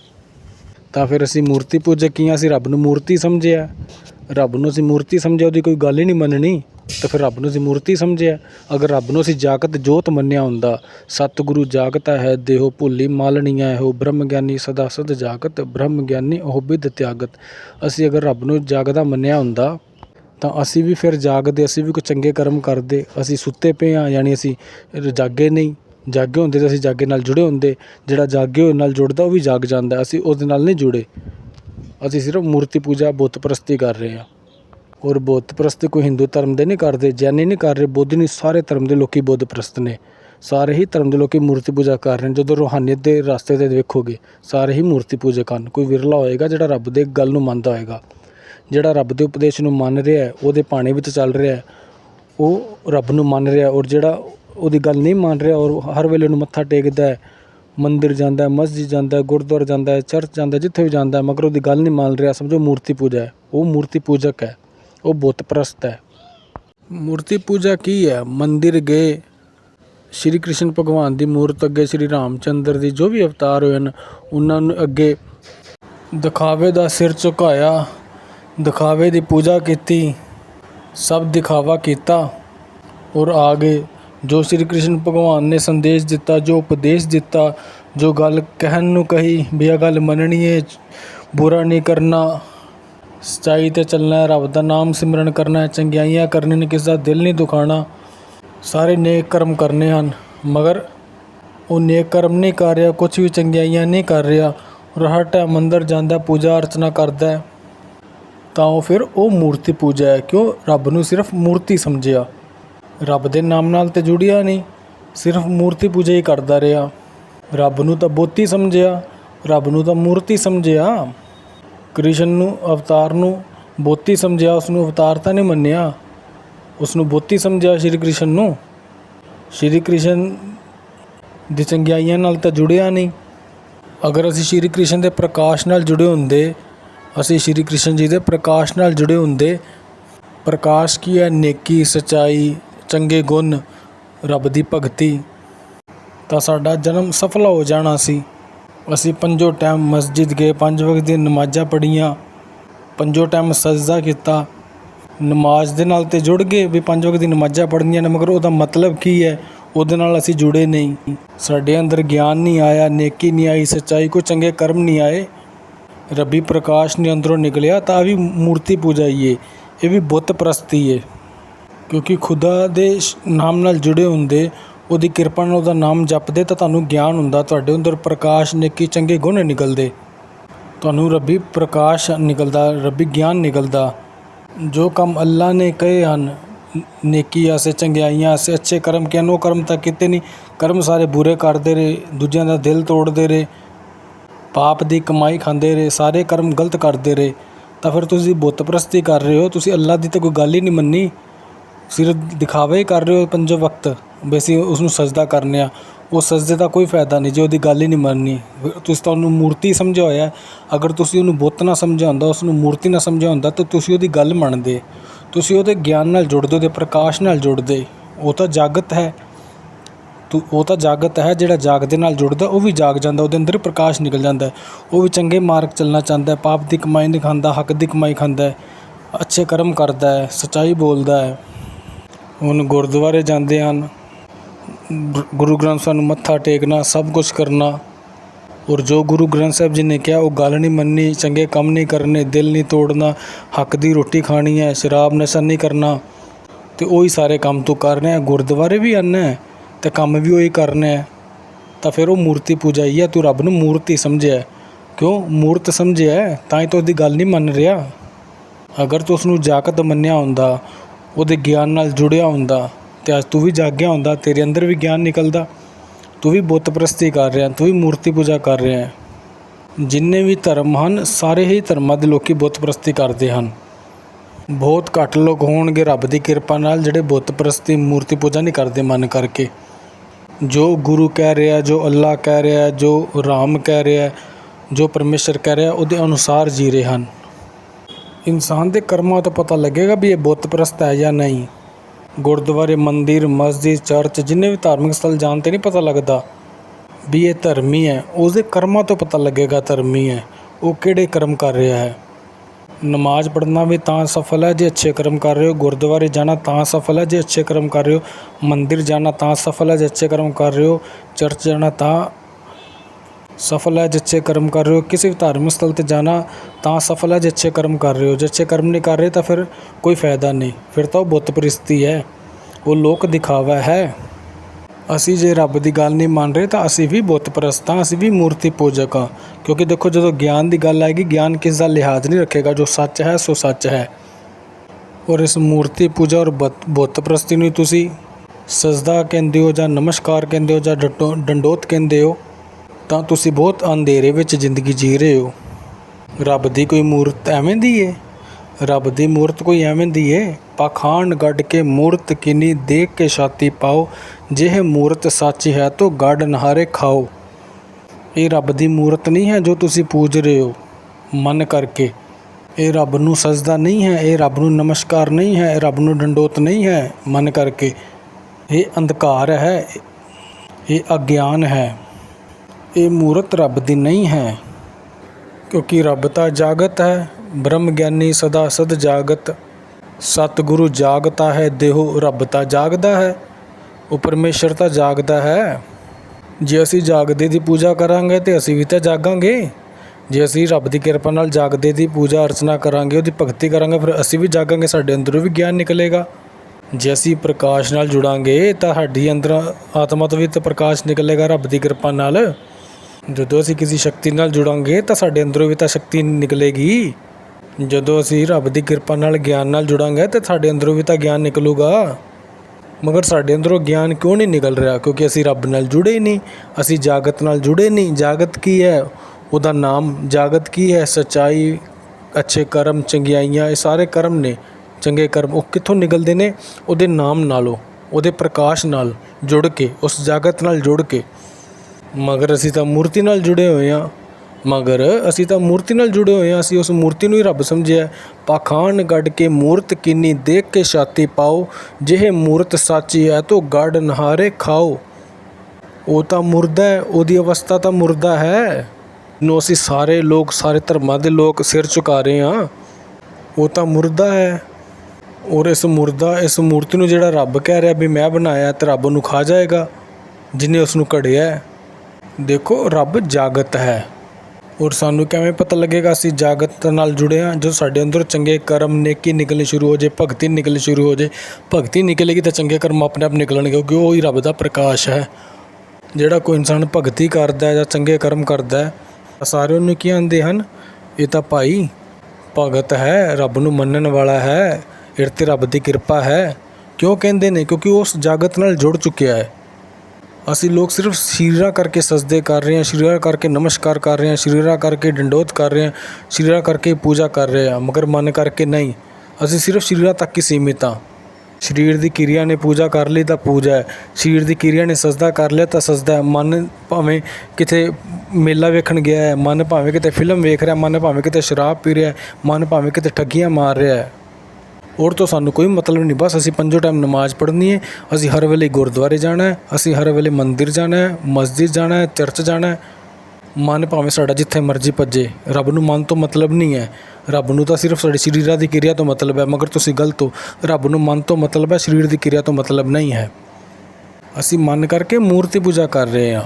Speaker 1: ਤਾਂ ਫਿਰ ਅਸੀਂ ਮੂਰਤੀ ਪੂਜਕ ਕੀ ਹਾਂ ਅਸੀਂ ਰੱਬ ਨੂੰ ਮੂਰਤੀ ਸਮਝਿਆ। ਰੱਬ ਨੂੰ ਅਸੀਂ ਮੂਰਤੀ ਸਮਝਿਆ, ਉਹਦੀ ਕੋਈ ਗੱਲ ਹੀ ਨਹੀਂ ਮੰਨਣੀ। ਤਾਂ ਫਿਰ ਰੱਬ ਨੂੰ ਅਸੀਂ ਮੂਰਤੀ ਸਮਝਿਆ। ਅਗਰ ਰੱਬ ਨੂੰ ਅਸੀਂ ਜਾਗਤ ਜੋਤ ਮੰਨਿਆ ਹੁੰਦਾ, ਸਤਿਗੁਰੂ ਜਾਗਤਾ ਹੈ, ਦੇਹੋ ਭੁੱਲੀ ਮਾਲਣੀਆਂ ਹੋ ਬ੍ਰਹਮ ਗਿਆਨੀ ਸਦਾ ਸਦ ਜਾਗਤ, ਬ੍ਰਹਮ ਗਿਆਨੀ ਉਹ ਬਿਦ ਤਿਆਗਤ। ਅਸੀਂ ਅਗਰ ਰੱਬ ਨੂੰ ਜਾਗਦਾ ਮੰਨਿਆ ਹੁੰਦਾ, ਤਾਂ ਅਸੀਂ ਵੀ ਫਿਰ ਜਾਗਦੇ, ਅਸੀਂ ਵੀ ਕੋਈ ਚੰਗੇ ਕਰਮ ਕਰਦੇ, ਅਸੀਂ ਸੁੱਤੇ ਪਏ ਹਾਂ, ਯਾਨੀ ਅਸੀਂ ਜਾਗੇ ਨਹੀਂ। ਜਾਗੇ ਹੁੰਦੇ ਤਾਂ ਅਸੀਂ ਜਾਗੇ ਨਾਲ ਜੁੜੇ ਹੁੰਦੇ। ਜਿਹੜਾ ਜਾਗੇ ਹੋਏ ਨਾਲ ਜੁੜਦਾ, ਉਹ ਵੀ ਜਾਗ ਜਾਂਦਾ। ਅਸੀਂ ਉਹਦੇ ਨਾਲ ਨਹੀਂ ਜੁੜੇ। ਅਸੀਂ ਸਿਰਫ ਮੂਰਤੀ ਪੂਜਾ ਬੁੱਤ ਪ੍ਰਸਤੀ ਕਰ ਰਹੇ ਹਾਂ। ਔਰ ਬੁੱਤ ਪ੍ਰਸਤੀ ਕੋਈ ਹਿੰਦੂ ਧਰਮ ਦੇ ਨਹੀਂ ਕਰਦੇ, ਜੈਨੀ ਨਹੀਂ ਕਰ ਰਹੇ, ਬੁੱਧ ਨਹੀਂ, ਸਾਰੇ ਧਰਮ ਦੇ ਲੋਕੀ ਬੁੱਧ ਪ੍ਰਸਤ ਨੇ। ਸਾਰੇ ਹੀ ਧਰਮ ਦੇ ਲੋਕੀ ਮੂਰਤੀ ਪੂਜਾ ਕਰ ਰਹੇ ਨੇ। ਜਦੋਂ ਰੂਹਾਨੀਅਤ ਦੇ ਰਸਤੇ ਤੇ ਦੇਖੋਗੇ ਸਾਰੇ ਹੀ ਮੂਰਤੀ ਪੂਜਕ ਹਨ ਕੋਈ ਵਿਰਲਾ ਹੋਏਗਾ ਜਿਹੜਾ ਰੱਬ ਦੇ ਗੱਲ ਨੂੰ ਮੰਨਦਾ ਹੋਏਗਾ। ਜਿਹੜਾ ਰੱਬ ਦੇ ਉਪਦੇਸ਼ ਨੂੰ ਮੰਨ ਰਿਹਾ ਹੈ, ਉਹਦੇ ਪਾਣੀ ਵਿੱਚ ਚੱਲ ਰਿਹਾ ਹੈ, ਉਹ ਰੱਬ ਨੂੰ ਮੰਨ ਰਿਹਾ ਔਰ ਜਿਹੜਾ ਉਹਦੀ ਗੱਲ ਨਹੀਂ ਮੰਨ ਰਿਹਾ ਔਰ ਹਰ ਵੇਲੇ ਉਹਨੂੰ ਮੱਥਾ ਟੇਕਦਾ ਹੈ। ਮੰਦਿਰ ਜਾਂਦਾ ਮਸਜਿਦ ਜਾਂਦਾ ਗੁਰਦੁਆਰਾ ਜਾਂਦਾ ਚਰਚ ਜਾਂਦਾ ਜਿੱਥੇ ਵੀ ਜਾਂਦਾ ਮਗਰ ਉਹਦੀ ਗੱਲ ਨਹੀਂ ਮੰਨ ਰਿਹਾ। ਸਮਝੋ ਮੂਰਤੀ ਪੂਜਾ ਹੈ। ਉਹ ਮੂਰਤੀ ਪੂਜਕ ਹੈ। ਉਹ ਬੁੱਤ ਪ੍ਰਸਤ ਹੈ। ਮੂਰਤੀ ਪੂਜਾ ਕੀ ਹੈ? ਮੰਦਿਰ ਗਏ, ਸ਼੍ਰੀ ਕ੍ਰਿਸ਼ਨ ਭਗਵਾਨ ਦੀ ਮੂਰਤ ਅੱਗੇ ਸ਼੍ਰੀ ਰਾਮਚੰਦਰ ਦੀ ਜੋ ਵੀ ਅਵਤਾਰ ਹੋਏ ਹਨ, ਉਹਨਾਂ ਨੂੰ ਅੱਗੇ ਦਿਖਾਵੇ ਦਾ ਸਿਰ ਝੁਕਾਇਆ, ਦਿਖਾਵੇ ਦੀ ਪੂਜਾ ਕੀਤੀ, ਸਭ ਦਿਖਾਵਾ ਕੀਤਾ ਔਰ ਆ ਗਏ। ਜੋ ਸ਼੍ਰੀ ਕ੍ਰਿਸ਼ਨ ਭਗਵਾਨ ਨੇ ਸੰਦੇਸ਼ ਦਿੱਤਾ, ਜੋ ਉਪਦੇਸ਼ ਦਿੱਤਾ, ਜੋ ਗੱਲ ਕਹਿਣ ਨੂੰ ਕਹੀ, ਵੀ ਇਹ ਗੱਲ ਮੰਨਣੀ ਹੈ ਬੁਰਾ ਨਹੀਂ ਕਰਨਾ, ਸੱਚਾਈ ਤੇ ਚੱਲਣਾ ਰੱਬ ਦਾ ਨਾਮ ਸਿਮਰਨ ਕਰਨਾ ਚੰਗਿਆਈਆਂ ਕਰਨੀਆਂ ਨੇ, ਕਿਸੇ ਦਾ ਦਿਲ ਨਹੀਂ ਦੁਖਾਣਾ ਸਾਰੇ ਨੇਕ ਕਰਮ ਕਰਨੇ ਹਨ, ਮਗਰ ਉਹ ਨੇਕ ਕਰਮ ਨਹੀਂ ਕਰ ਰਿਹਾ ਕੁਝ ਵੀ ਚੰਗਿਆਈਆਂ ਨਹੀਂ ਕਰ ਰਿਹਾ, ਔਰ ਹਰ ਟਾਈਮ ਮੰਦਰ ਜਾਂਦਾ, ਪੂਜਾ ਅਰਚਨਾ ਕਰਦਾ ਤਾਂ ਉਹ ਫਿਰ ਉਹ ਮੂਰਤੀ ਪੂਜਾ ਹੈ, ਕਿਉਂ? ਰੱਬ ਨੂੰ ਸਿਰਫ ਮੂਰਤੀ ਸਮਝਿਆ। ਰੱਬ ਦੇ ਨਾਮ ਨਾਲ ਤਾਂ ਜੁੜਿਆ ਨਹੀਂ, ਸਿਰਫ ਮੂਰਤੀ ਪੂਜਾ ਹੀ ਕਰਦਾ ਰਿਹਾ। ਰੱਬ ਨੂੰ ਤਾਂ ਬੋਤੀ ਸਮਝਿਆ, ਰੱਬ ਨੂੰ ਤਾਂ ਮੂਰਤੀ ਸਮਝਿਆ। ਕ੍ਰਿਸ਼ਨ ਨੂੰ, ਅਵਤਾਰ ਨੂੰ ਬੋਤੀ ਸਮਝਿਆ ਉਸ ਨੂੰ ਅਵਤਾਰ ਤਾਂ ਨਹੀਂ ਮੰਨਿਆ। ਉਸ ਨੂੰ ਬੋਤੀ ਸਮਝਿਆ ਸ਼੍ਰੀ ਕ੍ਰਿਸ਼ਨ ਨੂੰ। ਸ਼੍ਰੀ ਕ੍ਰਿਸ਼ਨ ਦੀ ਚੰਗਿਆਈਆਂ ਨਾਲ ਤਾਂ ਜੁੜਿਆ ਨਹੀਂ। ਅਗਰ ਅਸੀਂ ਸ਼੍ਰੀ ਕ੍ਰਿਸ਼ਨ ਦੇ ਪ੍ਰਕਾਸ਼ ਨਾਲ ਜੁੜੇ ਹੁੰਦੇ, ਅਸੀਂ ਸ਼੍ਰੀ ਕ੍ਰਿਸ਼ਨ ਜੀ ਦੇ ਪ੍ਰਕਾਸ਼ ਨਾਲ ਜੁੜੇ ਹੁੰਦੇ, ਪ੍ਰਕਾਸ਼ ਕੀ ਹੈ? ਨੇਕੀ, ਸਚਾਈ ਚੰਗੇ ਗੁਣ, ਰੱਬ ਦੀ ਭਗਤੀ, ਤਾਂ ਸਾਡਾ ਜਨਮ ਸਫਲ ਹੋ ਜਾਣਾ ਸੀ। ਅਸੀਂ ਪੰਜੋ ਟਾਈਮ ਮਸਜਿਦ ਗਏ, ਪੰਜ ਵਕਤ ਦੀਆਂ ਨਮਾਜ਼ਾਂ ਪੜ੍ਹੀਆਂ, ਪੰਜੋ ਟਾਈਮ ਸਜਦਾ ਕੀਤਾ। ਨਮਾਜ਼ ਦੇ ਨਾਲ ਤੇ ਜੁੜ ਗਏ ਵੀ ਪੰਜ ਵਕਤ ਦੀ ਨਮਾਜ਼ਾਂ ਪੜ੍ਹਨੀਆਂ ਨੇ, ਮਗਰ ਉਹਦਾ ਮਤਲਬ ਕੀ ਹੈ? ਉਹਦੇ ਨਾਲ ਅਸੀਂ ਜੁੜੇ ਨਹੀਂ। ਸਾਡੇ ਅੰਦਰ ਗਿਆਨ ਨਹੀਂ ਆਇਆ, ਨੇਕੀ ਨਹੀਂ ਆਈ, ਸੱਚਾਈ ਕੋਈ ਚੰਗੇ ਕਰਮ ਨਹੀਂ ਆਏ। ਰੱਬੀ ਪ੍ਰਕਾਸ਼ ਨੇ ਅੰਦਰੋਂ ਨਿਕਲਿਆ, ਤਾਂ ਇਹ ਵੀ ਮੂਰਤੀ ਪੂਜਾ ਇਹ ਵੀ ਬੁੱਤ ਪ੍ਰਸਤੀ ਹੈ ਕਿਉਂਕਿ ਖੁਦਾ ਦੇ ਸ਼- ਨਾਮ ਨਾਲ ਜੁੜੇ ਹੁੰਦੇ, ਉਹਦੀ ਕਿਰਪਾ ਨਾਲ ਉਹਦਾ ਨਾਮ ਜਪਦੇ ਤਾਂ ਤੁਹਾਨੂੰ ਗਿਆਨ ਹੁੰਦਾ, ਤੁਹਾਡੇ ਅੰਦਰ ਪ੍ਰਕਾਸ਼ ਨੇਕੀ ਚੰਗੇ ਗੁਣ ਨਿਕਲਦੇ। ਤੁਹਾਨੂੰ ਰੱਬੀ ਪ੍ਰਕਾਸ਼ ਨਿਕਲਦਾ, ਰੱਬੀ ਗਿਆਨ ਨਿਕਲਦਾ। ਜੋ ਕੰਮ ਅੱਲਾ ਨੇ ਕਹੇ ਹਨ, ਨੇਕੀ ਆਸੇ ਚੰਗਿਆਈਆਂ ਆਸੇ ਅੱਛੇ ਕਰਮ ਕਿਨ ਉਹ ਕਰਮ ਤਾਂ ਕਿਤੇ ਨਹੀਂ। ਕਰਮ ਸਾਰੇ ਬੁਰੇ ਕਰਦੇ ਰਹੇ, ਦੂਜਿਆਂ ਦਾ ਦਿਲ ਤੋੜਦੇ ਰਹੇ, ਪਾਪ ਦੀ ਕਮਾਈ ਖਾਂਦੇ ਰਹੇ, ਸਾਰੇ ਕਰਮ ਗਲਤ ਕਰਦੇ ਰਹੇ। ਤਾਂ ਫਿਰ ਤੁਸੀਂ ਬੁੱਤ ਪ੍ਰਸਤੀ ਕਰ ਰਹੇ ਹੋ, ਤੁਸੀਂ ਅੱਲਾ ਦੀ ਤਾਂ ਕੋਈ ਗੱਲ ਹੀ ਨਹੀਂ ਮੰਨੀ। ਸਿਰਫ ਦਿਖਾਵਾ ਹੀ ਕਰ ਰਹੇ ਹੋ ਪੰਜ ਵਕਤ, ਵੀ ਅਸੀਂ ਉਸ ਨੂੰ ਸਜਦਾ ਕਰਨੇ ਆ। ਉਹ ਸਜਦੇ ਦਾ ਕੋਈ ਫਾਇਦਾ ਨਹੀਂ, ਜੇ ਉਹਦੀ ਗੱਲ ਹੀ ਨਹੀਂ ਮੰਨਣੀ। ਤੁਸੀਂ ਤਾਂ ਉਹਨੂੰ ਮੂਰਤੀ ਸਮਝਿਆ ਹੋਇਆ ਅਗਰ ਤੁਸੀਂ ਉਹਨੂੰ ਬੁੱਤ ਨਾ ਸਮਝਿਆ ਹੁੰਦਾ ਉਸ ਨੂੰ ਮੂਰਤੀ ਨਾ ਸਮਝਿਆ ਹੁੰਦਾ ਤਾਂ ਤੁਸੀਂ ਉਹਦੀ ਗੱਲ ਮੰਨਦੇ। ਤੁਸੀਂ ਉਹਦੇ ਗਿਆਨ ਨਾਲ ਜੁੜਦੇ, ਉਹਦੇ ਪ੍ਰਕਾਸ਼ ਨਾਲ ਜੁੜਦੇ। ਉਹ ਤਾਂ ਜਾਗਤ ਹੈ। ਤੂੰ, ਉਹ ਤਾਂ ਜਾਗਤ ਹੈ ਜਿਹੜਾ ਜਾਗ ਦੇ ਨਾਲ ਜੁੜਦਾ, ਉਹ ਵੀ ਜਾਗ ਜਾਂਦਾ, ਉਹਦੇ ਅੰਦਰ ਪ੍ਰਕਾਸ਼ ਨਿਕਲ ਜਾਂਦਾ ਉਹ ਵੀ ਚੰਗੇ ਮਾਰਗ ਚੱਲਣਾ ਚਾਹੁੰਦਾ ਹੈ, ਪਾਪ ਦੀ ਕਮਾਈ ਨਹੀਂ ਖਾਂਦਾ ਹੱਕ ਦੀ ਕਮਾਈ ਖਾਂਦਾ ਹੈ, ਅੱਛੇ ਕਰਮ ਕਰਦਾ ਹੈ, ਸੱਚਾਈ ਬੋਲਦਾ ਹੈ। ਹੁਣ ਗੁਰਦੁਆਰੇ ਜਾਂਦੇ ਹਨ। ਗੁਰੂ ਗ੍ਰੰਥ ਸਾਹਿਬ ਨੂੰ ਮੱਥਾ ਟੇਕਣਾ, ਸਭ ਕੁਝ ਕਰਨਾ। ਔਰ ਜੋ ਗੁਰੂ ਗ੍ਰੰਥ ਸਾਹਿਬ ਜੀ ਨੇ ਕਿਹਾ, ਉਹ ਗੱਲ ਨਹੀਂ ਮੰਨਣੀ, ਚੰਗੇ ਕੰਮ ਨਹੀਂ ਕਰਨੇ, ਦਿਲ ਨਹੀਂ ਤੋੜਨਾ, ਹੱਕ ਦੀ ਰੋਟੀ ਖਾਣੀ ਹੈ, ਸ਼ਰਾਬ ਨਸ਼ਾ ਨਹੀਂ ਕਰਨਾ। ਤੇ ਉਹੀ ਸਾਰੇ ਕੰਮ ਤੂੰ ਕਰ ਰਿਹਾ ਗੁਰਦੁਆਰੇ ਵੀ ਆਨਾ ਹੈ ਤੇ ਕੰਮ ਵੀ ਉਹੀ ਕਰਨਾ ਹੈ। ਤਾਂ ਫਿਰ ਉਹ ਮੂਰਤੀ ਪੂਜਾ ਹੀ ਹੈ ਤੂੰ ਰੱਬ ਨੂੰ ਮੂਰਤੀ ਸਮਝਿਆ ਕਿਉਂ? ਮੂਰਤ ਸਮਝਿਆ ਤਾਂ ਹੀ ਤੂੰ ਉਹਦੀ ਗੱਲ ਨਹੀਂ ਮੰਨ ਰਿਹਾ। ਅਗਰ ਤੂੰ ਉਸ ਨੂੰ ਜਾਗਤ ਮੰਨਿਆ ਹੁੰਦਾ ਉਹਦੇ ਗਿਆਨ ਨਾਲ ਜੁੜਿਆ ਹੁੰਦਾ ਅਤੇ ਅੱਜ ਤੂੰ ਵੀ ਜਾਗਿਆ ਹੁੰਦਾ, ਤੇਰੇ ਅੰਦਰ ਵੀ ਗਿਆਨ ਨਿਕਲਦਾ। ਤੂੰ ਵੀ ਬੁੱਤ ਪ੍ਰਸਤੀ ਕਰ ਰਿਹਾ, ਤੂੰ ਵੀ ਮੂਰਤੀ ਪੂਜਾ ਕਰ ਰਿਹਾ ਜਿੰਨੇ ਵੀ ਧਰਮ ਹਨ, ਸਾਰੇ ਹੀ ਧਰਮਾਂ ਦੇ ਲੋਕ ਬੁੱਤ ਪ੍ਰਸਤੀ ਕਰਦੇ ਹਨ। ਬਹੁਤ ਘੱਟ ਲੋਕ ਹੋਣਗੇ ਰੱਬ ਦੀ ਕਿਰਪਾ ਨਾਲ ਜਿਹੜੇ ਬੁੱਤ ਪ੍ਰਸਤੀ, ਮੂਰਤੀ ਪੂਜਾ ਨਹੀਂ ਕਰਦੇ ਮਨ ਕਰਕੇ। ਜੋ ਗੁਰੂ ਕਹਿ ਰਿਹਾ, ਜੋ ਅੱਲਾ ਕਹਿ ਰਿਹਾ, ਜੋ ਰਾਮ ਕਹਿ ਰਿਹਾ, ਜੋ ਪਰਮੇਸ਼ਰ ਕਹਿ ਰਿਹਾ, ਉਹਦੇ ਅਨੁਸਾਰ ਜੀ ਰਹੇ ਹਨ। ਇਨਸਾਨ ਦੇ ਕਰਮਾਂ ਤੋਂ ਪਤਾ ਲੱਗੇਗਾ ਵੀ ਇਹ ਬੁੱਤ ਪ੍ਰਸਤ ਹੈ ਜਾਂ ਨਹੀਂ। ਗੁਰਦੁਆਰੇ, ਮੰਦਿਰ, ਮਸਜਿਦ, ਚਰਚ, ਜਿੰਨੇ ਵੀ ਧਾਰਮਿਕ ਸਥਲ ਜਾਣ ਤੇ ਨਹੀਂ ਪਤਾ ਲੱਗਦਾ ਵੀ ਇਹ ਧਰਮੀ ਹੈ। ਉਸਦੇ ਕਰਮਾਂ ਤੋਂ ਪਤਾ ਲੱਗੇਗਾ ਧਰਮੀ ਹੈ। ਉਹ ਕਿਹੜੇ ਕਰਮ ਕਰ ਰਿਹਾ ਹੈ। ਨਮਾਜ਼ ਪੜ੍ਹਨਾ ਵੀ ਤਾਂ ਸਫਲ ਹੈ ਜੇ ਅੱਛੇ ਕਰਮ ਕਰ ਰਹੇ ਹੋ। ਗੁਰਦੁਆਰੇ ਜਾਣਾ ਤਾਂ ਸਫਲ ਹੈ ਜੇ ਅੱਛੇ ਕਰਮ ਕਰ ਰਹੇ ਹੋ। ਮੰਦਿਰ ਜਾਣਾ ਤਾਂ ਸਫਲ ਹੈ ਜੇ ਅੱਛੇ ਕਰਮ ਕਰ ਰਹੇ ਹੋ। ਚਰਚ ਜਾਣਾ ਤਾਂ ਸਫਲ ਹੈ ਜੇ ਅੱਛੇ ਕਰਮ ਕਰ ਰਹੇ ਹੋ, ਕਿਸੇ ਵੀ ਧਾਰਮਿਕ ਸਥਲ ਤੇ ਜਾਣਾ ਤਾਂ ਸਫਲ ਹੈ ਜੇ ਅੱਛੇ ਕਰਮ ਕਰ ਰਹੇ ਹੋ। ਜੇ ਅੱਛੇ ਕਰਮ ਨਹੀਂ ਕਰ ਰਹੇ ਤਾਂ ਫਿਰ ਕੋਈ ਫਾਇਦਾ ਨਹੀਂ। ਫਿਰ ਤਾਂ ਉਹ ਬੁੱਤ ਪ੍ਰਸਤੀ ਹੈ। ਉਹ ਲੋਕ ਦਿਖਾਵਾ ਹੈ। ਅਸੀਂ ਜੇ ਰੱਬ ਦੀ ਗੱਲ ਨਹੀਂ ਮੰਨ ਰਹੇ ਤਾਂ ਅਸੀਂ ਵੀ ਬੁੱਤ ਪ੍ਰਸਤ ਹਾਂ, ਅਸੀਂ ਵੀ ਮੂਰਤੀ ਪੂਜਕ ਹਾਂ। ਕਿਉਂਕਿ ਦੇਖੋ, ਜਦੋਂ ਗਿਆਨ ਦੀ ਗੱਲ ਆਏਗੀ, ਗਿਆਨ ਕਿਸ ਦਾ ਲਿਹਾਜ਼ ਨਹੀਂ ਰੱਖੇਗਾ? ਜੋ ਸੱਚ ਹੈ, ਸੋ ਸੱਚ ਹੈ। ਔਰ ਇਸ ਮੂਰਤੀ ਪੂਜਾ ਔਰ ਬੁੱਤ- ਪ੍ਰਸਤੀ ਨੂੰ ਤੁਸੀਂ ਸਜਦਾ ਕਹਿੰਦੇ ਹੋ ਜਾਂ ਨਮਸਕਾਰ ਕਹਿੰਦੇ ਹੋ ਜਾਂ ਡਟੋ- ਡੰਡੋਤ ਕਹਿੰਦੇ ਹੋ ਤਾਂ ਤੁਸੀਂ ਬਹੁਤ ਅੰਧੇਰੇ ਵਿੱਚ ਜ਼ਿੰਦਗੀ ਜੀ ਰਹੇ ਹੋ। ਰੱਬ ਦੀ ਕੋਈ ਮੂਰਤ ਐਵੇਂ ਦੀ ਏ? ਰੱਬ ਦੀ ਮੂਰਤ ਕੋਈ ਐਵੇਂ ਦੀ ਏ? ਪਾਖਾਨ ਗੱਡ ਕੇ ਮੂਰਤ ਕਿਨੀ ਦੇਖ ਕੇ ਛਾਤੀ ਪਾਓ, ਜਿਹੇ ਮੂਰਤ ਸੱਚ ਹੈ ਤੋ ਗੱਡ ਨਹਾਰੇ ਖਾਓ। ਇਹ ਰੱਬ ਦੀ ਮੂਰਤ ਨਹੀਂ ਹੈ ਜੋ ਤੁਸੀਂ ਪੂਜ ਰਹੇ ਹੋ, ਮਨ ਕਰਕੇ। ਇਹ ਰੱਬ ਨੂੰ ਸਜਦਾ ਨਹੀਂ ਹੈ, ਇਹ ਰੱਬ ਨੂੰ ਨਮਸਕਾਰ ਨਹੀਂ ਹੈ, ਇਹ ਰੱਬ ਨੂੰ ਡੰਡੋਤ ਨਹੀਂ ਹੈ, ਮਨ ਕਰਕੇ। ਇਹ ਅੰਧਕਾਰ ਹੈ, ਇਹ ਅਗਿਆਨ ਹੈ। ਇਹ ਮੂਰਤ ਰੱਬ ਦੀ ਨਹੀਂ ਹੈ, ਕਿਉਂਕਿ ਰੱਬ ਤਾਂ ਜਾਗਤ ਹੈ, ਬ੍ਰਹਮ ਗਿਆਨੀ ਸਦਾ ਸਦ ਜਾਗਤ, ਸਤਿਗੁਰੂ ਜਾਗਤਾ ਹੈ, ਦੇਹੋ ਰੱਬ ਤਾਂ ਜਾਗਦਾ ਹੈ, ਉਹ ਪਰਮੇਸ਼ਰ ਤਾਂ ਜਾਗਦਾ ਹੈ। ਜੇ ਅਸੀਂ ਜਾਗਦੇ ਦੀ ਪੂਜਾ ਕਰਾਂਗੇ ਤੇ ਅਸੀਂ ਵੀ ਤਾਂ ਜਾਗਾਂਗੇ। ਜੇ ਅਸੀਂ ਰੱਬ ਦੀ ਕਿਰਪਾ ਨਾਲ ਜਾਗਦੇ ਦੀ ਪੂਜਾ ਅਰਚਨਾ ਕਰਾਂਗੇ, ਉਹਦੀ ਭਗਤੀ ਕਰਾਂਗੇ, ਫਿਰ ਅਸੀਂ ਵੀ ਜਾਗਾਂਗੇ, ਸਾਡੇ ਅੰਦਰੋਂ ਵੀ ਗਿਆਨ ਨਿਕਲੇਗਾ। ਜੇ ਅਸੀਂ ਪ੍ਰਕਾਸ਼ ਨਾਲ ਜੁੜਾਂਗੇ, ਤਾਂ ਸਾਡੀ ਅੰਦਰ ਆਤਮਾ ਤੋਂ ਵੀ ਤਾਂ ਪ੍ਰਕਾਸ਼ ਨਿਕਲੇਗਾ ਰੱਬ ਦੀ ਕਿਰਪਾ ਨਾਲ। ਜਦੋਂ ਅਸੀਂ ਕਿਸੇ ਸ਼ਕਤੀ ਨਾਲ ਜੁੜਾਂਗੇ ਤਾਂ ਸਾਡੇ ਅੰਦਰੋਂ ਵੀ ਤਾਂ ਸ਼ਕਤੀ ਨਿਕਲੇਗੀ। ਜਦੋਂ ਅਸੀਂ ਰੱਬ ਦੀ ਕਿਰਪਾ ਨਾਲ ਗਿਆਨ ਨਾਲ ਜੁੜਾਂਗੇ ਤਾਂ ਸਾਡੇ ਅੰਦਰੋਂ ਵੀ ਤਾਂ ਗਿਆਨ ਨਿਕਲੂਗਾ। ਮਗਰ ਸਾਡੇ ਅੰਦਰੋਂ ਗਿਆਨ ਕਿਉਂ ਨਹੀਂ ਨਿਕਲ ਰਿਹਾ? ਕਿਉਂਕਿ ਅਸੀਂ ਰੱਬ ਨਾਲ ਜੁੜੇ ਹੀ ਨਹੀਂ, ਅਸੀਂ ਜਾਗਤ ਨਾਲ ਜੁੜੇ ਨਹੀਂ। ਜਾਗਤ ਕੀ ਹੈ? ਉਹਦਾ ਨਾਮ ਜਾਗਤ ਕੀ ਹੈ? ਸਚਾਈ, ਅੱਛੇ ਕਰਮ, ਚੰਗਿਆਈਆਂ, ਇਹ ਸਾਰੇ ਕਰਮ ਨੇ। ਚੰਗੇ ਕਰਮ ਉਹ ਕਿੱਥੋਂ ਨਿਕਲਦੇ ਨੇ? ਉਹਦੇ ਨਾਮ ਨਾਲੋਂ, ਉਹਦੇ ਪ੍ਰਕਾਸ਼ ਨਾਲ ਜੁੜ ਕੇ, ਉਸ ਜਾਗਤ ਨਾਲ ਜੁੜ ਕੇ। ਮਗਰ ਅਸੀਂ ਤਾਂ ਮੂਰਤੀ ਨਾਲ ਜੁੜੇ ਹੋਏ ਹਾਂ। ਮਗਰ ਅਸੀਂ ਤਾਂ ਮੂਰਤੀ ਨਾਲ ਜੁੜੇ ਹੋਏ ਹਾਂ। ਅਸੀਂ ਉਸ ਮੂਰਤੀ ਨੂੰ ਹੀ ਰੱਬ ਸਮਝਿਆ। ਪਾਖਾਨ ਗੱਡ ਕੇ ਮੂਰਤ ਕਿੰਨੀ ਦੇਖ ਕੇ ਛਾਤੀ ਪਾਓ। ਜਿਹੇ ਮੂਰਤ ਸਾਚੀ ਹੈ ਤੋ ਗੜ ਨਹਾਰੇ ਖਾਓ। ਉਹ ਤਾਂ ਮੁਰਦਾ ਹੈ। ਉਹਦੀ ਅਵਸਥਾ ਤਾਂ ਮੁਰਦਾ ਹੈ। ਨੂੰ ਅਸੀਂ ਸਾਰੇ ਲੋਕ, ਸਾਰੇ ਧਰਮਾਂ ਦੇ ਲੋਕ ਸਿਰ ਝੁਕਾ ਰਹੇ ਹਾਂ। ਉਹ ਤਾਂ ਮੁਰਦਾ ਹੈ। ਔਰ ਇਸ ਮੁਰਦਾ, ਇਸ ਮੂਰਤੀ ਨੂੰ ਜਿਹੜਾ ਰੱਬ ਕਹਿ ਰਿਹਾ ਵੀ ਮੈਂ ਬਣਾਇਆ ਤੇ ਰੱਬ ਨੂੰ ਖਾ ਜਾਏਗਾ। ਜਿਨੇ ਉਸ ਨੂੰ ਘੜਿਆ ਦੇਖੋ, ਰੱਬ ਜਾਗਤ ਹੈ। ਔਰ ਸਾਨੂੰ ਕਿਵੇਂ ਪਤਾ ਲੱਗੇਗਾ ਅਸੀਂ ਜਾਗਤ ਨਾਲ ਜੁੜੇ ਹਾਂ? ਜੋ ਸਾਡੇ ਅੰਦਰ ਚੰਗੇ ਕਰਮ, ਨੇਕੀ ਨਿਕਲਣੀ ਸ਼ੁਰੂ ਹੋ ਜੇ, ਭਗਤੀ ਨਿਕਲਣੀ ਸ਼ੁਰੂ ਹੋ ਜੇ, ਭਗਤੀ ਨਿਕਲੇਗੀ ਤਾਂ ਚੰਗੇ ਕਰਮ ਆਪਣੇ ਆਪ ਨਿਕਲਣਗੇ, ਕਿਉਂਕਿ ਉਹ ਹੀ ਰੱਬ ਦਾ ਪ੍ਰਕਾਸ਼ ਹੈ। ਜਿਹੜਾ ਕੋਈ ਇਨਸਾਨ ਭਗਤੀ ਕਰਦਾ ਹੈ ਜਾਂ ਚੰਗੇ ਕਰਮ ਕਰਦਾ ਹੈ ਸਾਰੇ ਉਹਨੂੰ ਕੀ ਆਂਦੇ ਹਨ? ਇਹ ਤਾਂ ਭਾਈ ਭਗਤ ਹੈ, ਰੱਬ ਨੂੰ ਮੰਨਣ ਵਾਲਾ ਹੈ, ਇਹ ਤੇ ਰੱਬ ਦੀ ਕਿਰਪਾ ਹੈ। ਕਿਉਂ ਕਹਿੰਦੇ ਨੇ? ਕਿਉਂਕਿ ਉਹ ਉਸ ਜਾਗਤ ਨਾਲ ਜੁੜ ਚੁੱਕਿਆ ਹੈ। ਅਸੀਂ ਲੋਕ ਸਿਰਫ ਸ਼ਰੀਰਾ ਕਰਕੇ ਸਜਦੇ ਕਰ ਰਹੇ ਹਾਂ, ਸ਼ਰੀਰਾ ਕਰਕੇ ਨਮਸਕਾਰ ਕਰ ਰਹੇ ਹਾਂ, ਸ਼ਰੀਰਾ ਕਰਕੇ ਡੰਡੋਤ ਕਰ ਰਹੇ ਹਾਂ, ਸ਼ਰੀਰਾ ਕਰਕੇ ਪੂਜਾ ਕਰ ਰਹੇ ਹਾਂ, ਮਗਰ ਮਨ ਕਰਕੇ ਨਹੀਂ। ਅਸੀਂ ਸਿਰਫ ਸ਼ਰੀਰਾ ਤੱਕ ਹੀ ਸੀਮਿਤ ਹਾਂ। ਸਰੀਰ ਦੀ ਕਿਰਿਆ ਨੇ ਪੂਜਾ ਕਰ ਲਈ ਤਾਂ ਪੂਜਾ ਹੈ। ਸਰੀਰ ਦੀ ਕਿਰਿਆ ਨੇ ਸਜਦਾ ਕਰ ਲਿਆ ਤਾਂ ਸਜਦਾ ਹੈ। ਮਨ ਭਾਵੇਂ ਕਿਤੇ ਮੇਲਾ ਵੇਖਣ ਗਿਆ ਹੈ, ਮਨ ਭਾਵੇਂ ਕਿਤੇ ਫਿਲਮ ਵੇਖ ਰਿਹਾ, ਮਨ ਭਾਵੇਂ ਕਿਤੇ ਸ਼ਰਾਬ ਪੀ ਰਿਹਾ ਮਨ ਭਾਵੇਂ ਕਿਤੇ ਠੱਗੀਆਂ ਮਾਰ ਰਿਹਾ ਹੈ। ਔਰ ਤੋਂ ਸਾਨੂੰ ਕੋਈ ਮਤਲਬ ਨਹੀਂ, ਬਸ ਅਸੀਂ ਪੰਜੋ ਟਾਈਮ ਨਮਾਜ਼ ਪੜ੍ਹਨੀ ਹੈ, ਅਸੀਂ ਹਰ ਵੇਲੇ ਗੁਰਦੁਆਰੇ ਜਾਣਾ ਹੈ, ਅਸੀਂ ਹਰ ਵੇਲੇ ਮੰਦਿਰ ਜਾਣਾ ਹੈ, ਮਸਜਿਦ ਜਾਣਾ ਹੈ, ਚਰਚ ਜਾਣਾ ਹੈ। ਮਨ ਭਾਵੇਂ ਸਾਡਾ ਜਿੱਥੇ ਮਰਜ਼ੀ ਭੱਜੇ, ਰੱਬ ਨੂੰ ਮਨ ਤੋਂ ਮਤਲਬ ਨਹੀਂ ਹੈ। ਰੱਬ ਨੂੰ ਤਾਂ ਸਿਰਫ ਸਾਡੇ ਸਰੀਰਾਂ ਦੀ ਕਿਰਿਆ ਤੋਂ ਮਤਲਬ ਹੈ, ਮਗਰ ਤੁਸੀਂ ਗਲਤ ਹੋ। ਰੱਬ ਨੂੰ ਮਨ ਤੋਂ ਮਤਲਬ ਹੈ, ਸਰੀਰ ਦੀ ਕਿਰਿਆ ਤੋਂ ਮਤਲਬ ਨਹੀਂ ਹੈ। ਅਸੀਂ ਮਨ ਕਰਕੇ ਮੂਰਤੀ ਪੂਜਾ ਕਰ ਰਹੇ ਹਾਂ।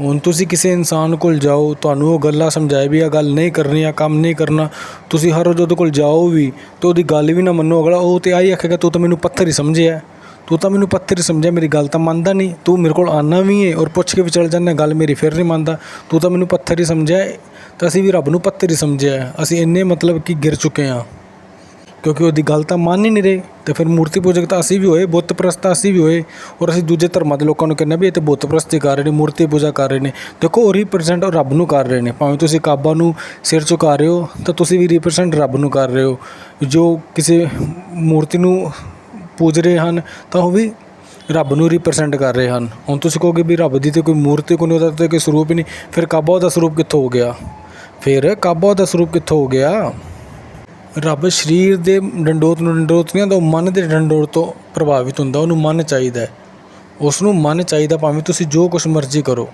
Speaker 1: ਹੁਣ ਤੁਸੀਂ ਕਿਸੇ ਇਨਸਾਨ ਕੋਲ ਜਾਓ, ਤੁਹਾਨੂੰ ਉਹ ਗੱਲਾਂ ਸਮਝਾਏ ਵੀ ਇਹ ਗੱਲ ਨਹੀਂ ਕਰਨੀ ਆ, ਕੰਮ ਨਹੀਂ ਕਰਨਾ। ਤੁਸੀਂ ਹਰ ਰੋਜ਼ ਉਹਦੇ ਕੋਲ ਜਾਓ ਵੀ ਤੇ ਉਹਦੀ ਗੱਲ ਵੀ ਨਾ ਮੰਨੋ। ਅਗਲਾ ਉਹ ਤੇ ਆਈ ਆਖੇਗਾ, ਤੂੰ ਤਾਂ ਮੈਨੂੰ ਪੱਥਰ ਹੀ ਸਮਝਿਆ। ਤੂੰ ਤਾਂ ਮੈਨੂੰ ਪੱਥਰ ਹੀ ਸਮਝਿਆ, ਮੇਰੀ ਗੱਲ ਤਾਂ ਮੰਨਦਾ ਨਹੀਂ। ਤੂੰ ਮੇਰੇ ਕੋਲ ਆਨਾ ਵੀ ਹੈ ਔਰ ਪੁੱਛ ਕੇ ਵੀ ਚਲ ਜਾਂਦਾ ਗੱਲ ਮੇਰੀ ਫਿਰ ਨਹੀਂ ਮੰਨਦਾ। ਤੂੰ ਤਾਂ ਮੈਨੂੰ ਪੱਥਰ ਹੀ ਸਮਝਿਆ ਤਾਂ ਅਸੀਂ ਵੀ ਰੱਬ ਨੂੰ ਪੱਥਰ ਹੀ ਸਮਝਿਆ ਅਸੀਂ ਇੰਨੇ ਮਤਲਬ ਕਿ ਗਿਰ ਚੁੱਕੇ ਹਾਂ ਕਿਉਂਕਿ ਉਹਦੀ ਗੱਲ ਤਾਂ ਮੰਨ ਹੀ ਨਹੀਂ ਰਹੇ। ਅਤੇ ਫਿਰ ਮੂਰਤੀ ਪੂਜਕ ਤਾਂ ਅਸੀਂ ਵੀ ਹੋਏ, ਬੁੱਤ ਪ੍ਰਸਤ ਤਾਂ ਅਸੀਂ ਵੀ ਹੋਏ। ਔਰ ਅਸੀਂ ਦੂਜੇ ਧਰਮਾਂ ਦੇ ਲੋਕਾਂ ਨੂੰ ਕਹਿੰਦੇ ਵੀ ਇਹ ਤਾਂ ਬੁੱਤ ਪ੍ਰਸਤੀ ਕਰ ਰਹੇ ਨੇ, ਮੂਰਤੀ ਪੂਜਾ ਕਰ ਰਹੇ ਨੇ। ਦੇਖੋ, ਉਹ ਰੀਪ੍ਰਜੈਂਟ ਉਹ ਰੱਬ ਨੂੰ ਕਰ ਰਹੇ ਨੇ। ਭਾਵੇਂ ਤੁਸੀਂ ਕਾਬਾ ਨੂੰ ਸਿਰ ਝੁਕਾ ਰਹੇ ਹੋ, ਤਾਂ ਤੁਸੀਂ ਵੀ ਰੀਪ੍ਰਜੈਂਟ ਰੱਬ ਨੂੰ ਕਰ ਰਹੇ ਹੋ। ਜੋ ਕਿਸੇ ਮੂਰਤੀ ਨੂੰ ਪੂਜ ਰਹੇ ਹਨ, ਤਾਂ ਉਹ ਵੀ ਰੱਬ ਨੂੰ ਰਿਪਰੈਜ਼ੈਂਟ ਕਰ ਰਹੇ ਹਨ। ਹੁਣ ਤੁਸੀਂ ਕਹੋਗੇ ਵੀ ਰੱਬ ਦੀ ਤੇ ਕੋਈ ਮੂਰਤੀ, ਕੋਈ ਉਹਦਾ ਤੇ ਕੋਈ ਸਰੂਪ ਹੀ ਨਹੀਂ। ਫਿਰ ਕਾਬਾ ਉਹਦਾ ਸਰੂਪ ਕਿੱਥੋਂ ਹੋ ਗਿਆ? ਫਿਰ ਕਾਬਾ ਉਹਦਾ ਸਰੂਪ ਕਿੱਥੋਂ ਹੋ ਗਿਆ? ਰੱਬ ਸਰੀਰ ਦੇ ਡੰਡੋਤ ਨੂੰ ਡੰਡੋਤ ਨਹੀਂ ਆਉਂਦਾ ਉਹ ਮਨ ਦੇ ਡੰਡੋਤ ਤੋਂ ਪ੍ਰਭਾਵਿਤ ਹੁੰਦਾ ਉਹਨੂੰ ਮਨ ਚਾਹੀਦਾ ਉਸ ਨੂੰ ਮਨ ਚਾਹੀਦਾ ਭਾਵੇਂ ਤੁਸੀਂ ਜੋ ਕੁਛ ਮਰਜ਼ੀ ਕਰੋ।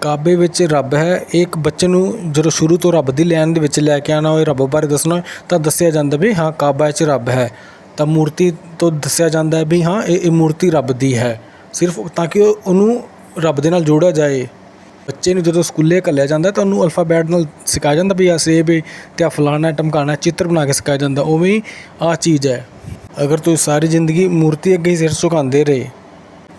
Speaker 1: ਕਾਬੇ ਵਿੱਚ ਰੱਬ ਹੈ ਇੱਕ ਬੱਚੇ ਨੂੰ ਜਦੋਂ ਸ਼ੁਰੂ ਤੋਂ ਰੱਬ ਦੀ ਲੈਣ ਦੇ ਵਿੱਚ ਲੈ ਕੇ ਆਣਾ ਹੋਏ ਰੱਬ ਬਾਰੇ ਦੱਸਣਾ ਹੋਏ, ਤਾਂ ਦੱਸਿਆ ਜਾਂਦਾ ਵੀ ਹਾਂ ਕਾਬਾ ਵਿੱਚ ਰੱਬ ਹੈ। ਤਾਂ ਮੂਰਤੀ ਤੋਂ ਦੱਸਿਆ ਜਾਂਦਾ ਵੀ ਹਾਂ ਇਹ ਇਹ ਮੂਰਤੀ ਰੱਬ ਦੀ ਹੈ। ਸਿਰਫ ਤਾਂ ਕਿ ਉਹਨੂੰ ਰੱਬ ਦੇ ਨਾਲ ਜੋੜਿਆ ਜਾਏ। ਬੱਚੇ ਨੂੰ ਜਦੋਂ ਸਕੂਲੇ ਘੱਲਿਆ ਜਾਂਦਾ ਤਾਂ ਉਹਨੂੰ ਅਲਫਾਬੈਟ ਨਾਲ ਸਿਖਾਇਆ ਜਾਂਦਾ ਵੀ ਆ ਸੇਬ ਹੈ ਤੇ ਆ ਫਲਾਣਾ ਟਮਕਾਣਾ ਚਿੱਤਰ ਬਣਾ ਕੇ ਸਿਖਾਇਆ ਜਾਂਦਾ। ਉਵੇਂ ਹੀ ਆ ਚੀਜ਼ ਹੈ। ਅਗਰ ਤੁਸੀਂ ਸਾਰੀ ਜ਼ਿੰਦਗੀ ਮੂਰਤੀ ਅੱਗੇ ਹੀ ਸਿਰ ਝੁਕਾਉਂਦੇ ਰਹੇ,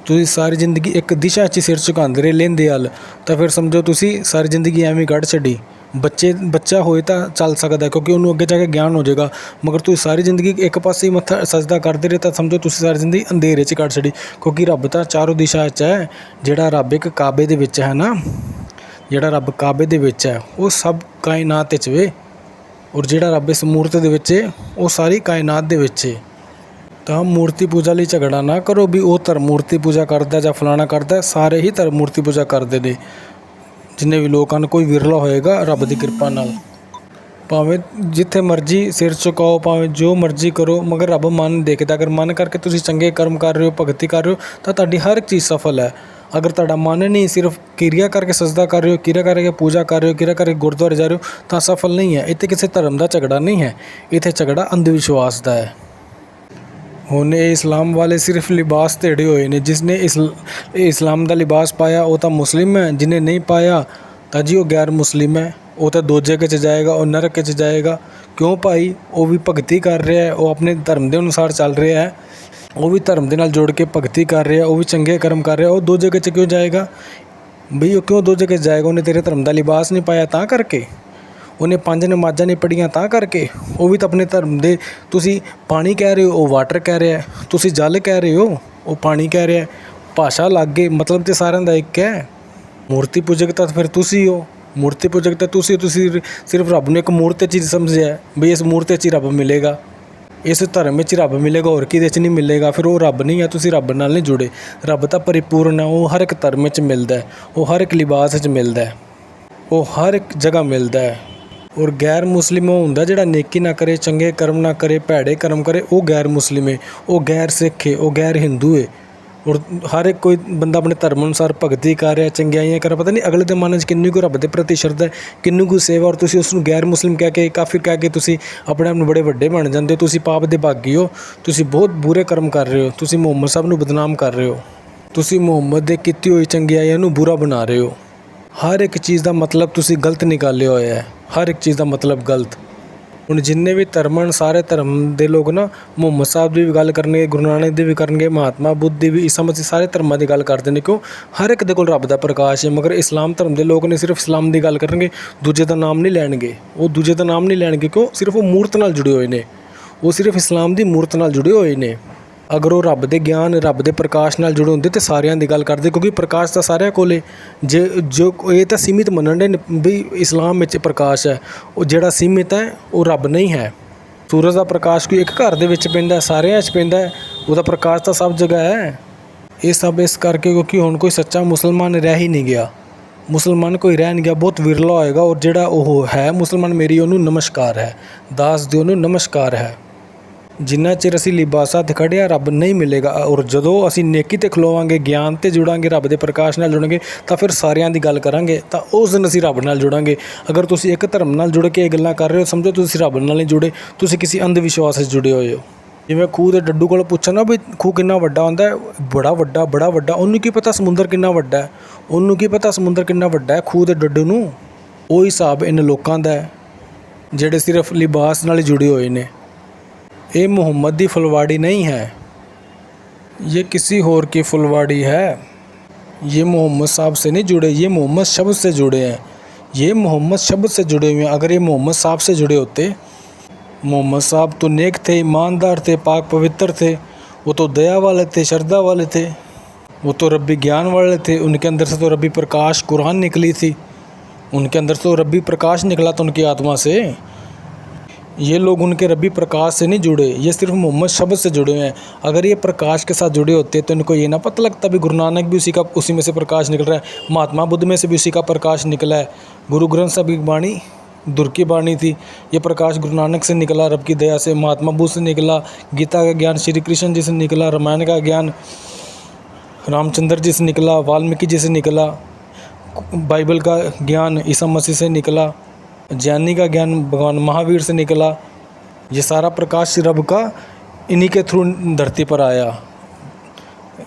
Speaker 1: ਤੁਸੀਂ ਸਾਰੀ ਜ਼ਿੰਦਗੀ ਇੱਕ ਦਿਸ਼ਾ 'ਚ ਹੀ ਸਿਰ ਝੁਕਾਉਂਦੇ ਰਹੇ ਲੈਂਦੇ ਹਲ ਤਾਂ ਫਿਰ ਸਮਝੋ ਤੁਸੀਂ ਸਾਰੀ ਜ਼ਿੰਦਗੀ ਐਵੇਂ ਕੱਢ ਛੱਡੀ। ਬੱਚੇ, ਬੱਚਾ ਹੋਏ ਤਾਂ ਚੱਲ ਸਕਦਾ ਕਿਉਂਕਿ ਉਹਨੂੰ ਅੱਗੇ ਜਾ ਕੇ ਗਿਆਨ ਹੋ ਜਾਏਗਾ। ਮਗਰ ਤੁਸੀਂ ਸਾਰੀ ਜ਼ਿੰਦਗੀ ਇੱਕ ਪਾਸੇ ਹੀ ਮੱਥਾ ਸਜਦਾ ਕਰਦੇ ਰਹੇ, ਤਾਂ ਸਮਝੋ ਤੁਸੀਂ ਸਾਰੀ ਜ਼ਿੰਦਗੀ ਅੰਧੇਰੇ 'ਚ ਕੱਢ ਛੱਡੀ। ਕਿਉਂਕਿ ਰੱਬ ਤਾਂ ਚਾਰੋਂ ਦਿਸ਼ਾ 'ਚ ਹੈ, ਜਿਹੜਾ ਰੱਬ ਇੱਕ ਕਾਬੇ ਦੇ ਵਿੱਚ ਹੈ ਨਾ, ਜਿਹੜਾ ਰੱਬ ਕਾਬੇ ਦੇ ਵਿੱਚ ਹੈ, ਉਹ ਸਭ ਕਾਇਨਾਤ ਵਿੱਚ ਵੇ। ਔਰ ਜਿਹੜਾ ਰੱਬ ਇਸ ਮੂਰਤ ਦੇ ਵਿੱਚ ਹੈ ਉਹ ਸਾਰੀ ਕਾਇਨਾਤ ਦੇ ਵਿੱਚ ਹੈ ਤਾਂ ਮੂਰਤੀ ਪੂਜਾ ਲਈ ਝਗੜਾ ਨਾ ਕਰੋ ਵੀ ਉਹ ਧਰਮ ਮੂਰਤੀ ਪੂਜਾ ਕਰਦਾ ਜਾਂ ਫਲਾਣਾ ਕਰਦਾ, ਸਾਰੇ ਹੀ ਧਰਮ ਮੂਰਤੀ ਪੂਜਾ ਕਰਦੇ ਨੇ। ਜਿੰਨੇ ਵੀ ਲੋਕ ਹਨ ਕੋਈ ਵਿਰਲਾ ਹੋਏਗਾ, ਰੱਬ ਦੀ ਕਿਰਪਾ ਨਾਲ। ਭਾਵੇਂ ਜਿੱਥੇ ਮਰਜ਼ੀ ਸਿਰ ਝੁਕਾਓ, ਭਾਵੇਂ ਜੋ ਮਰਜ਼ੀ ਕਰੋ, ਮਗਰ ਰੱਬ ਮਨ ਦੇਖਦਾ, ਅਗਰ ਮਨ ਕਰਕੇ ਤੁਸੀਂ ਚੰਗੇ ਕਰਮ ਕਰ ਰਹੇ ਹੋ, ਭਗਤੀ ਕਰ ਰਹੇ ਹੋ, ਤਾਂ ਤੁਹਾਡੀ ਹਰ ਇੱਕ ਚੀਜ਼ ਸਫਲ ਹੈ। ਅਗਰ ਤੁਹਾਡਾ ਮਨ ਨਹੀਂ ਸਿਰਫ ਕਿਰਿਆ ਕਰਕੇ ਸਜਦਾ ਕਰ ਰਹੇ ਹੋ, ਕਿਰਿਆ ਕਰਕੇ ਪੂਜਾ ਕਰ ਰਹੇ ਹੋ, ਕਿਰਿਆ ਕਰਕੇ ਗੁਰਦੁਆਰੇ ਜਾ ਰਹੇ ਹੋ, ਤਾਂ ਸਫਲ ਨਹੀਂ ਹੈ। ਇੱਥੇ ਕਿਸੇ ਧਰਮ ਦਾ ਝਗੜਾ ਨਹੀਂ ਹੈ। ਇੱਥੇ ਝਗੜਾ ਅੰਧ ਵਿਸ਼ਵਾਸ ਦਾ ਹੈ। ਹੁਣ ਇਹ ਇਸਲਾਮ ਵਾਲੇ ਸਿਰਫ ਲਿਬਾਸ ਧੇੜੇ ਹੋਏ ਨੇ, ਜਿਸਨੇ ਇਸ ਇਸਲਾਮ ਦਾ ਲਿਬਾਸ ਪਾਇਆ, ਉਹ ਤਾਂ ਮੁਸਲਿਮ ਹੈ ਜਿਹਨੇ ਨਹੀਂ ਪਾਇਆ ਤਾਂ ਜੀ ਉਹ ਗੈਰ ਮੁਸਲਿਮ ਹੈ। ਉਹ ਤਾਂ ਦੋ ਜਗ੍ਹਾ ਚ ਜਾਏਗਾ, ਉਹ ਨਰਕ ਚ ਜਾਏਗਾ। ਕਿਉਂ ਭਾਈ? ਉਹ ਵੀ ਭਗਤੀ ਕਰ ਰਿਹਾ ਹੈ, ਉਹ ਆਪਣੇ ਧਰਮ ਦੇ ਅਨੁਸਾਰ ਚੱਲ ਰਿਹਾ ਹੈ। ਉਹ ਵੀ ਧਰਮ ਦੇ ਨਾਲ ਜੋੜ ਕੇ ਭਗਤੀ ਕਰ ਰਿਹਾ, ਉਹ ਵੀ ਚੰਗੇ ਕਰਮ ਕਰ ਰਿਹਾ, ਉਹ ਦੋ ਜਗ੍ਹਾ 'ਚ ਕਿਉਂ ਜਾਏਗਾ? ਬਈ ਉਹ ਕਿਉਂ ਦੋ ਜਗ੍ਹਾ 'ਚ ਜਾਏਗਾ? ਉਹਨੇ ਤੇਰੇ ਧਰਮ ਦਾ ਲਿਬਾਸ ਨਹੀਂ ਪਾਇਆ ਤਾਂ ਕਰਕੇ। ਉਹਨੇ ਪੰਜ ਨਮਾਜ਼ਾਂ ਨਹੀਂ ਪੜ੍ਹੀਆਂ ਤਾਂ ਕਰਕੇ ਉਹ ਵੀ ਤਾਂ ਆਪਣੇ ਧਰਮ ਦੇ, ਤੁਸੀਂ ਪਾਣੀ ਕਹਿ ਰਹੇ ਹੋ, ਉਹ ਵਾਟਰ ਕਹਿ ਰਿਹਾ ਤੁਸੀਂ ਜਲ ਕਹਿ ਰਹੇ ਹੋ, ਉਹ ਪਾਣੀ ਕਹਿ ਰਿਹਾ ਭਾਸ਼ਾ ਲੱਗ ਗਈ ਮਤਲਬ ਤੇ ਸਾਰਿਆਂ ਦਾ ਇੱਕ ਹੈ। ਮੂਰਤੀ ਪੂਜਕ ਤਾਂ ਫਿਰ ਤੁਸੀਂ ਹੋ, ਮੂਰਤੀ ਪੂਜਕ ਤਾਂ ਤੁਸੀਂ ਤੁਸੀਂ ਸਿਰਫ ਰੱਬ ਨੂੰ ਇੱਕ ਮੂਰਤੀ ਚੀਜ਼ ਸਮਝਿਆ ਵੀ ਇਸ ਮੂਰਤੀ 'ਚ ਹੀ ਰੱਬ ਮਿਲੇਗਾ। ਇਸ ਧਰਮ ਵਿੱਚ ਰੱਬ ਮਿਲੇਗਾ, ਹੋਰ ਕਿਹਦੇ 'ਚ ਨਹੀਂ ਮਿਲੇਗਾ, ਫਿਰ ਉਹ ਰੱਬ ਨਹੀਂ ਹੈ, ਤੁਸੀਂ ਰੱਬ ਨਾਲ ਨਹੀਂ ਜੁੜੇ। ਰੱਬ ਤਾਂ ਪਰਿਪੂਰਨ ਹੈ, ਉਹ ਹਰ ਇੱਕ ਧਰਮ ਵਿੱਚ ਮਿਲਦਾ ਉਹ ਹਰ ਇੱਕ ਲਿਬਾਸ 'ਚ ਮਿਲਦਾ ਉਹ ਹਰ ਇੱਕ ਜਗ੍ਹਾ ਮਿਲਦਾ ਹੈ। ਔਰ ਗੈਰ ਮੁਸਲਿਮ ਉਹ ਹੁੰਦਾ ਜਿਹੜਾ ਨੇਕੀ ਨਾ ਕਰੇ ਚੰਗੇ ਕਰਮ ਨਾ ਕਰੇ ਭੈੜੇ ਕਰਮ ਕਰੇ ਉਹ ਗੈਰ ਮੁਸਲਿਮ ਹੈ ਉਹ ਗੈਰ ਸਿੱਖ ਹੈ ਉਹ ਗੈਰ ਹਿੰਦੂ ਹੈ ਔਰ ਹਰ ਇੱਕ ਕੋਈ ਬੰਦਾ ਆਪਣੇ ਧਰਮ ਅਨੁਸਾਰ ਭਗਤੀ ਕਰ ਰਿਹਾ ਚੰਗਿਆਈਆਂ ਕਰ ਰਿਹਾ, ਪਤਾ ਨਹੀਂ ਅਗਲੇ ਦੇ ਮਨ 'ਚ ਕਿੰਨੀ ਕੁ ਰੱਬ ਦੇ ਪ੍ਰਤੀ ਸ਼ਰਧਾ ਹੈ ਕਿੰਨੀ ਕੁ ਸੇਵਾ ਔਰ ਤੁਸੀਂ ਉਸ ਨੂੰ ਗੈਰ ਮੁਸਲਿਮ ਕਹਿ ਕੇ ਕਾਫਿਰ ਕਹਿ ਕੇ ਤੁਸੀਂ ਆਪਣੇ ਆਪ ਨੂੰ ਬੜੇ ਵੱਡੇ ਬਣ ਜਾਂਦੇ ਹੋ ਤੁਸੀਂ ਪਾਪ ਦੇ ਭਾਗੀ ਹੋ ਤੁਸੀਂ ਬਹੁਤ ਬੁਰੇ ਕਰਮ ਕਰ ਰਹੇ ਹੋ ਤੁਸੀਂ ਮੁਹੰਮਦ ਸਾਹਿਬ ਨੂੰ ਬਦਨਾਮ ਕਰ ਰਹੇ ਹੋ ਤੁਸੀਂ ਮੁਹੰਮਦ ਦੇ ਕੀਤੀ ਹੋਈ ਚੰਗਿਆਈਆਂ ਨੂੰ ਬੁਰਾ ਬਣਾ ਰਹੇ ਹੋ। ਹਰ ਇੱਕ ਚੀਜ਼ ਦਾ ਮਤਲਬ ਤੁਸੀਂ ਗਲਤ ਨਿਕਾਲਿਆ ਹੋਇਆ ਹੈ। ਹਰ ਇੱਕ ਚੀਜ਼ ਦਾ ਮਤਲਬ ਗਲਤ। ਹੁਣ ਜਿੰਨੇ ਵੀ ਧਰਮ ਹਨ, ਸਾਰੇ ਧਰਮ ਦੇ ਲੋਕ ਨਾ ਮੁਹੰਮਦ ਸਾਹਿਬ ਦੀ ਵੀ ਗੱਲ ਕਰਨਗੇ, ਗੁਰੂ ਨਾਨਕ ਦੀ ਵੀ ਕਰਨਗੇ, ਮਹਾਤਮਾ ਬੁੱਧ ਦੀ ਵੀ ਈਸਾ ਮਸੀਹ ਸਾਰੇ ਧਰਮਾਂ ਦੀ ਗੱਲ ਕਰਦੇ ਨੇ। ਕਿਉਂ? ਹਰ ਇੱਕ ਦੇ ਕੋਲ ਰੱਬ ਦਾ ਪ੍ਰਕਾਸ਼ ਹੈ, ਮਗਰ ਇਸਲਾਮ ਧਰਮ ਦੇ ਲੋਕ ਨੇ ਸਿਰਫ ਇਸਲਾਮ ਦੀ ਗੱਲ ਕਰਨਗੇ, ਦੂਜੇ ਦਾ ਨਾਮ ਨਹੀਂ ਲੈਣਗੇ। ਉਹ ਦੂਜੇ ਦਾ ਨਾਮ ਨਹੀਂ ਲੈਣਗੇ ਕਿਉਂ? ਸਿਰਫ ਉਹ ਮੂਰਤ ਨਾਲ ਜੁੜੇ ਹੋਏ ਨੇ। ਉਹ ਸਿਰਫ ਇਸਲਾਮ ਦੀ ਮੂਰਤ ਨਾਲ ਜੁੜੇ ਹੋਏ ਨੇ। ਅਗਰ ਉਹ ਰੱਬ ਦੇ ਗਿਆਨ, ਰੱਬ ਦੇ ਪ੍ਰਕਾਸ਼ ਨਾਲ ਜੁੜੇ ਹੁੰਦੇ ਤੇ ਸਾਰਿਆਂ ਦੀ ਗੱਲ ਕਰਦੇ, ਕਿਉਂਕਿ ਪ੍ਰਕਾਸ਼ ਤਾਂ ਸਾਰਿਆਂ ਕੋਲ ਏ। ਜੇ, ਜੋ ਇਹ ਤਾਂ ਸੀਮਿਤ ਮੰਨਣ ਦੇ ਵੀ ਇਸਲਾਮ ਵਿੱਚ ਪ੍ਰਕਾਸ਼ ਹੈ, ਉਹ ਜਿਹੜਾ ਸੀਮਿਤ ਹੈ, ਉਹ ਰੱਬ ਨਹੀਂ ਹੈ। ਸੂਰਜ ਦਾ ਪ੍ਰਕਾਸ਼ ਕੋਈ ਇੱਕ ਘਰ ਦੇ ਵਿੱਚ ਪੈਂਦਾ, ਸਾਰਿਆਂ 'ਚ ਪੈਂਦਾ, ਉਹਦਾ ਪ੍ਰਕਾਸ਼ ਤਾਂ ਸਭ ਜਗ੍ਹਾ ਹੈ। ਇਹ ਸਭ ਇਸ ਕਰਕੇ ਕਿਉਂਕਿ ਹੁਣ ਕੋਈ ਸੱਚਾ ਮੁਸਲਮਾਨ ਰਹਿ ਹੀ ਨਹੀਂ ਗਿਆ। ਮੁਸਲਮਾਨ ਕੋਈ ਰਹਿ ਨਹੀਂ ਗਿਆ, ਬਹੁਤ ਵਿਰਲਾ ਹੋਏਗਾ ਔਰ ਜਿਹੜਾ ਉਹ ਹੈ ਮੁਸਲਮਾਨ, ਮੇਰੀ ਉਹਨੂੰ ਨਮਸਕਾਰ ਹੈ। ਦਾਸ ਦਿਓ ਨੂੰ ਨਮਸਕਾਰ ਹੈ। ਜਿੰਨਾ ਚਿਰ ਅਸੀਂ ਲਿਬਾਸਾ ਤੇ ਖੜਿਆ, ਰੱਬ ਨਹੀਂ ਮਿਲੇਗਾ। ਔਰ ਜਦੋਂ ਅਸੀਂ ਨੇਕੀ ਤੇ ਖਲੋਵਾਂਗੇ, ਗਿਆਨ ਤੇ ਜੁੜਾਂਗੇ, ਰੱਬ ਦੇ ਪ੍ਰਕਾਸ਼ ਨਾਲ ਜੁੜਾਂਗੇ, ਤਾਂ ਫਿਰ ਸਾਰਿਆਂ ਦੀ ਗੱਲ ਕਰਾਂਗੇ, ਤਾਂ ਉਸ ਦਿਨ ਅਸੀਂ ਰੱਬ ਨਾਲ ਜੁੜਾਂਗੇ। ਅਗਰ ਤੁਸੀਂ ਇੱਕ ਧਰਮ ਨਾਲ ਜੁੜ ਕੇ ਇਹ ਗੱਲਾਂ ਕਰ ਰਹੇ ਹੋ, ਸਮਝੋ ਤੁਸੀਂ ਰੱਬ ਨਾਲ ਨਹੀਂ ਜੁੜੇ, ਤੁਸੀਂ ਕਿਸੇ ਅੰਧ ਵਿਸ਼ਵਾਸ 'ਚ ਜੁੜੇ ਹੋਏ ਹੋ। ਜਿਵੇਂ ਖੂਹ ਦੇ ਡੱਡੂ ਕੋਲ ਪੁੱਛਣ ਨਾ ਵੀ ਖੂਹ ਕਿੰਨਾ ਵੱਡਾ ਹੁੰਦਾ ਹੈ, ਬੜਾ ਵੱਡਾ ਬੜਾ ਵੱਡਾ, ਉਹਨੂੰ ਕੀ ਪਤਾ ਸਮੁੰਦਰ ਕਿੰਨਾ ਵੱਡਾ ਹੈ? ਉਹਨੂੰ ਕੀ ਪਤਾ ਸਮੁੰਦਰ ਕਿੰਨਾ ਵੱਡਾ ਹੈ ਖੂਹ ਦੇ ਡੱਡੂ ਨੂੰ? ਉਹ ਹਿਸਾਬ ਇਹਨਾਂ ਲੋਕਾਂ ਦਾ ਹੈ, ਜਿਹੜੇ ਸਿਰਫ ਲਿਬਾਸ ਨਾਲ ਹੀ ਜੁੜੇ ਹੋਏ ਨੇ। ਇਹ ਮੁਹੰਮਦ ਦੀ ਫੁਲਵਾੜੀ ਨਹੀਂ ਹੈ ये किसी और की फुलवाड़ी है ये मोहम्मद साहब से नहीं जुड़े ये मोहम्मद शब्द से जुड़े हैं ये मोहम्मद शब्द से जुड़े हुए हैं अगर ये मोहम्मद साहब से जुड़े होते मोहम्मद साहब तो नेक थे ईमानदार थे पाक पवित्र थे वो तो दया वाले थे श्रद्धा वाले थे वो तो रब्बी ज्ञान वाले थे उनके अंदर से तो रब्बी प्रकाश कुरान निकली थी उनके अंदर से तो रब्बी प्रकाश निकला था उनकी आत्मा से ये लोग उनके रबी प्रकाश से नहीं जुड़े, ये सिर्फ़ मोहम्मद शब्द से जुड़े हुए हैं। अगर ये प्रकाश के साथ जुड़े होते तो इनको ये ना पता लगता भी गुरु नानक भी उसी का, उसी में से प्रकाश निकल रहा है। महात्मा बुद्ध में से भी उसी का प्रकाश निकला है। गुरु ग्रंथ साहब की बाणी दुर की बाणी थी। ये प्रकाश गुरु नानक से निकला, रब की दया से, महात्मा बुद्ध से निकला, गीता का ज्ञान, श्री कृष्ण जी से निकला, रामायण का ज्ञान, रामचंद्र जी से निकला, वाल्मीकि जी से निकला, बाइबल का ज्ञान, ईसा मसीह से निकला। ज्ञानी का ज्ञान भगवान महावीर से निकला। ये सारा प्रकाश रब का इन्हीं के थ्रू धरती पर आया।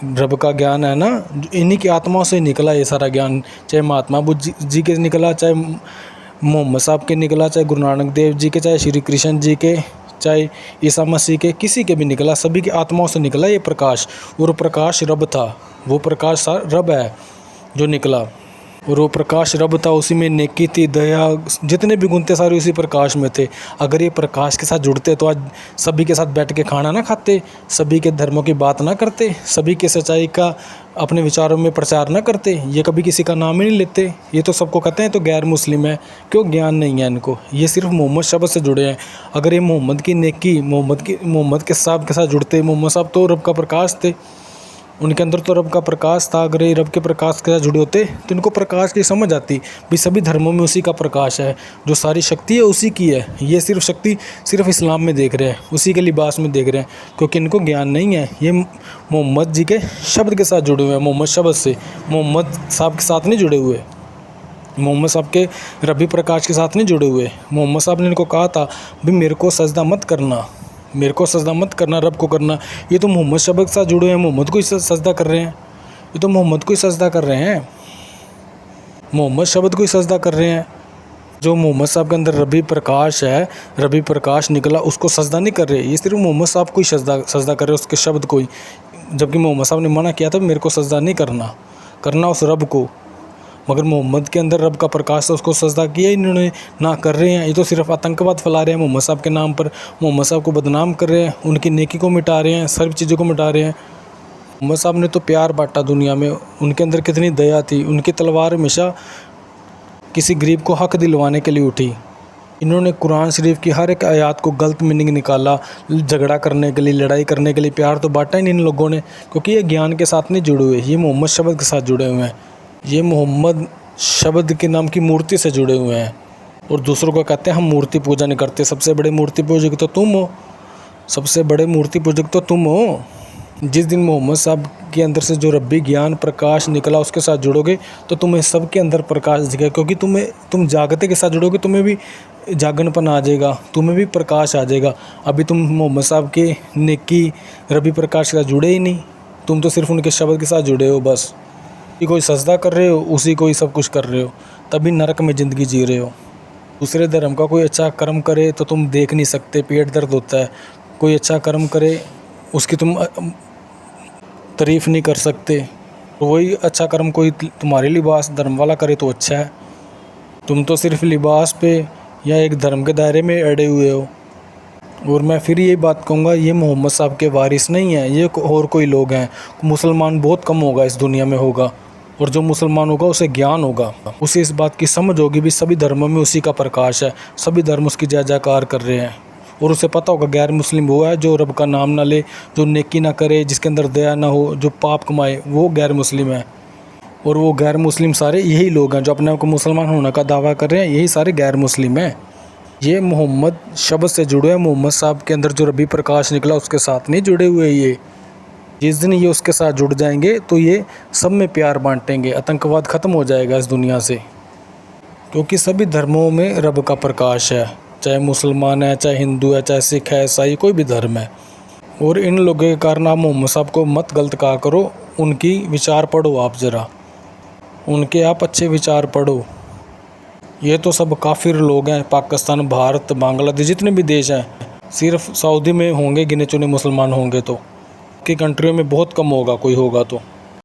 Speaker 1: रब का ज्ञान है ना, इन्हीं की आत्माओं से निकला ये सारा ज्ञान। चाहे महात्मा बुद्ध जी- के निकला, चाहे मोहम्मद साहब के निकला, चाहे गुरु नानक देव जी के, चाहे श्री कृष्ण जी के, चाहे ईसा मसीह के, किसी के भी निकला, सभी की आत्माओं से निकला ये प्रकाश। और प्रकाश रब था, वो प्रकाश रब है जो निकला। और वो प्रकाश, रब था उसी में नेकी थी, दया, जितने भी गुण थे, सारे उसी प्रकाश में थे। अगर ये प्रकाश के साथ जुड़ते तो आज सभी के साथ बैठ के खाना ना खाते, सभी के धर्मों की बात ना करते, सभी के सच्चाई का अपने विचारों में प्रचार ना करते, ये कभी किसी का नाम ही नहीं लेते। ये तो सबको कहते हैं तो गैर मुस्लिम है, क्यों ज्ञान नहीं है इनको? ये सिर्फ़ मोहम्मद शब्द से जुड़े हैं। अगर ये मोहम्मद की नेकी, मोहम्मद की, मोहम्मद के साहब के साथ जुड़ते, मोहम्मद साहब तो रब का प्रकाश थे। उनके अंदर तो रब का प्रकाश था, अगर ये रब के प्रकाश के साथ जुड़े होते तो इनको प्रकाश की समझ आती भी सभी धर्मों में उसी का प्रकाश है, जो सारी शक्ति है उसी की है। ये सिर्फ़ शक्ति सिर्फ़ इस्लाम में देख रहे हैं, उसी के लिबास में देख रहे हैं, क्योंकि इनको ज्ञान नहीं है। ये मोहम्मद जी के शब्द के साथ जुड़े हुए हैं, मोहम्मद शब्द से। मोहम्मद साहब के साथ नहीं जुड़े हुए। मोहम्मद साहब के रबी प्रकाश के साथ नहीं जुड़े हुए। मोहम्मद साहब ने इनको कहा था, भी मेरे को सजदा मत करना। मेरे को सजदा मत करना, रब को करना। ये तो मोहम्मद शब्द के साथ जुड़े हैं, मोहम्मद को ही सजदा कर रहे हैं। ये तो मोहम्मद को ही सजदा कर रहे हैं। मोहम्मद शब्द को ही सजदा कर रहे हैं। जो मोहम्मद साहब के अंदर रबी प्रकाश है रबी प्रकाश निकला, उसको सजदा नहीं कर रहे। ये सिर्फ़ मोहम्मद साहब को ही सजदा सजदा कर रहे उसके शब्द को ही। जबकि मोहम्मद साहब ने मना किया था, मेरे को सजदा नहीं करना। करना उस रब को। मगर मोहम्मद के अंदर रब का प्रकाश था, उसको सजदा किया इन्होंने, ना कर रहे हैं। ये तो सिर्फ़ आतंकवाद फैला रहे हैं, मोहम्मद साहब के नाम पर। मोहम्मद साहब को बदनाम कर रहे हैं, उनकी नेकी को मिटा रहे हैं सर्व चीज़ों को मिटा रहे हैं। मोहम्मद साहब ने तो प्यार बांटा दुनिया में, उनके अंदर कितनी दया थी, उनकी तलवार हमेशा किसी गरीब को हक दिलवाने के लिए उठी। इन्होंने कुरान शरीफ की हर एक आयत को गलत मीनिंग निकाला, झगड़ा करने के लिए, लड़ाई करने के लिए, प्यार तो बांटा ही नहीं इन लोगों ने, क्योंकि ये ज्ञान के साथ नहीं जुड़े हुए, ये मोहम्मद शब्द के साथ जुड़े हुए हैं। ये मोहम्मद शब्द के नाम की मूर्ति से जुड़े हुए हैं। और दूसरों को कहते हैं, हम मूर्ति पूजा नहीं करते, सबसे बड़े मूर्ति पूजक तो तुम हो। सबसे बड़े मूर्ति पूजक तो तुम हो। जिस दिन मोहम्मद साहब के अंदर से जो रब्बी ज्ञान प्रकाश निकला, उसके साथ जुड़ोगे तो तुम्हें सबके अंदर प्रकाश दिखेगा, क्योंकि तुम्हें, तुम जागते के साथ जुड़ोगे, तुम्हें भी जागनपन आ जाएगा, तुम्हें भी प्रकाश आ जाएगा। अभी तुम मोहम्मद साहब के नेकी रबी प्रकाश के साथ जुड़े ही नहीं। तुम तो सिर्फ़ उनके शब्द के साथ जुड़े हो, बस। कि कोई सजदा कर रहे हो, उसी को ही सब कुछ कर रहे हो। तभी नरक में ज़िंदगी जी रहे हो। दूसरे धर्म का कोई अच्छा कर्म करे तो तुम देख नहीं सकते, पेट दर्द होता है। कोई अच्छा कर्म करे, उसकी तुम तारीफ़ नहीं कर सकते। तो वही अच्छा कर्म कोई तुम्हारे लिबास धर्म वाला करे तो अच्छा है। तुम तो सिर्फ़ लिबास पे या एक धर्म के दायरे में अड़े हुए हो। और मैं फिर ये बात कहूँगा, ये मोहम्मद साहब के वारिस नहीं हैं, ये और कोई लोग हैं। मुसलमान बहुत कम होगा इस दुनिया में होगा। और जो मुसलमान होगा उसे ज्ञान होगा। उसे इस बात की समझ होगी भी सभी धर्मों में उसी का प्रकाश है। सभी धर्म उसकी जय जयकार कर रहे हैं। और उसे पता होगा गैर मुस्लिम वो है जो रब का नाम ना ले, जो नेकी ना करे, जिसके अंदर दया ना हो, जो पाप कमाए, वो गैर मुस्लिम है। और वो गैर मुस्लिम सारे यही लोग हैं जो अपने आप को मुसलमान होने का दावा कर रहे हैं। यही सारे गैर मुस्लिम हैं। ये मोहम्मद शब्द से जुड़े हैं। मोहम्मद साहब के अंदर जो रबी प्रकाश निकला, उसके साथ नहीं जुड़े हुए ये। जिस दिन ये उसके साथ जुड़ जाएंगे तो ये सब में प्यार बांटेंगे आतंकवाद ख़त्म हो जाएगा इस दुनिया से क्योंकि सभी धर्मों में रब का प्रकाश है चाहे मुसलमान है चाहे हिंदू है चाहे सिख है ईसाई कोई भी धर्म है और इन लोगों के कारण आप मोहम्मद साहब को मत गलत कहा करो उनकी विचार पढ़ो आप ज़रा उनके आप अच्छे विचार पढ़ो ये तो सब काफिर लोग हैं पाकिस्तान भारत बांग्लादेश जितने भी देश हैं सिर्फ सऊदी में होंगे गिने चुने मुसलमान होंगे तो की कंट्रियों में बहुत कम होगा कोई होगा तो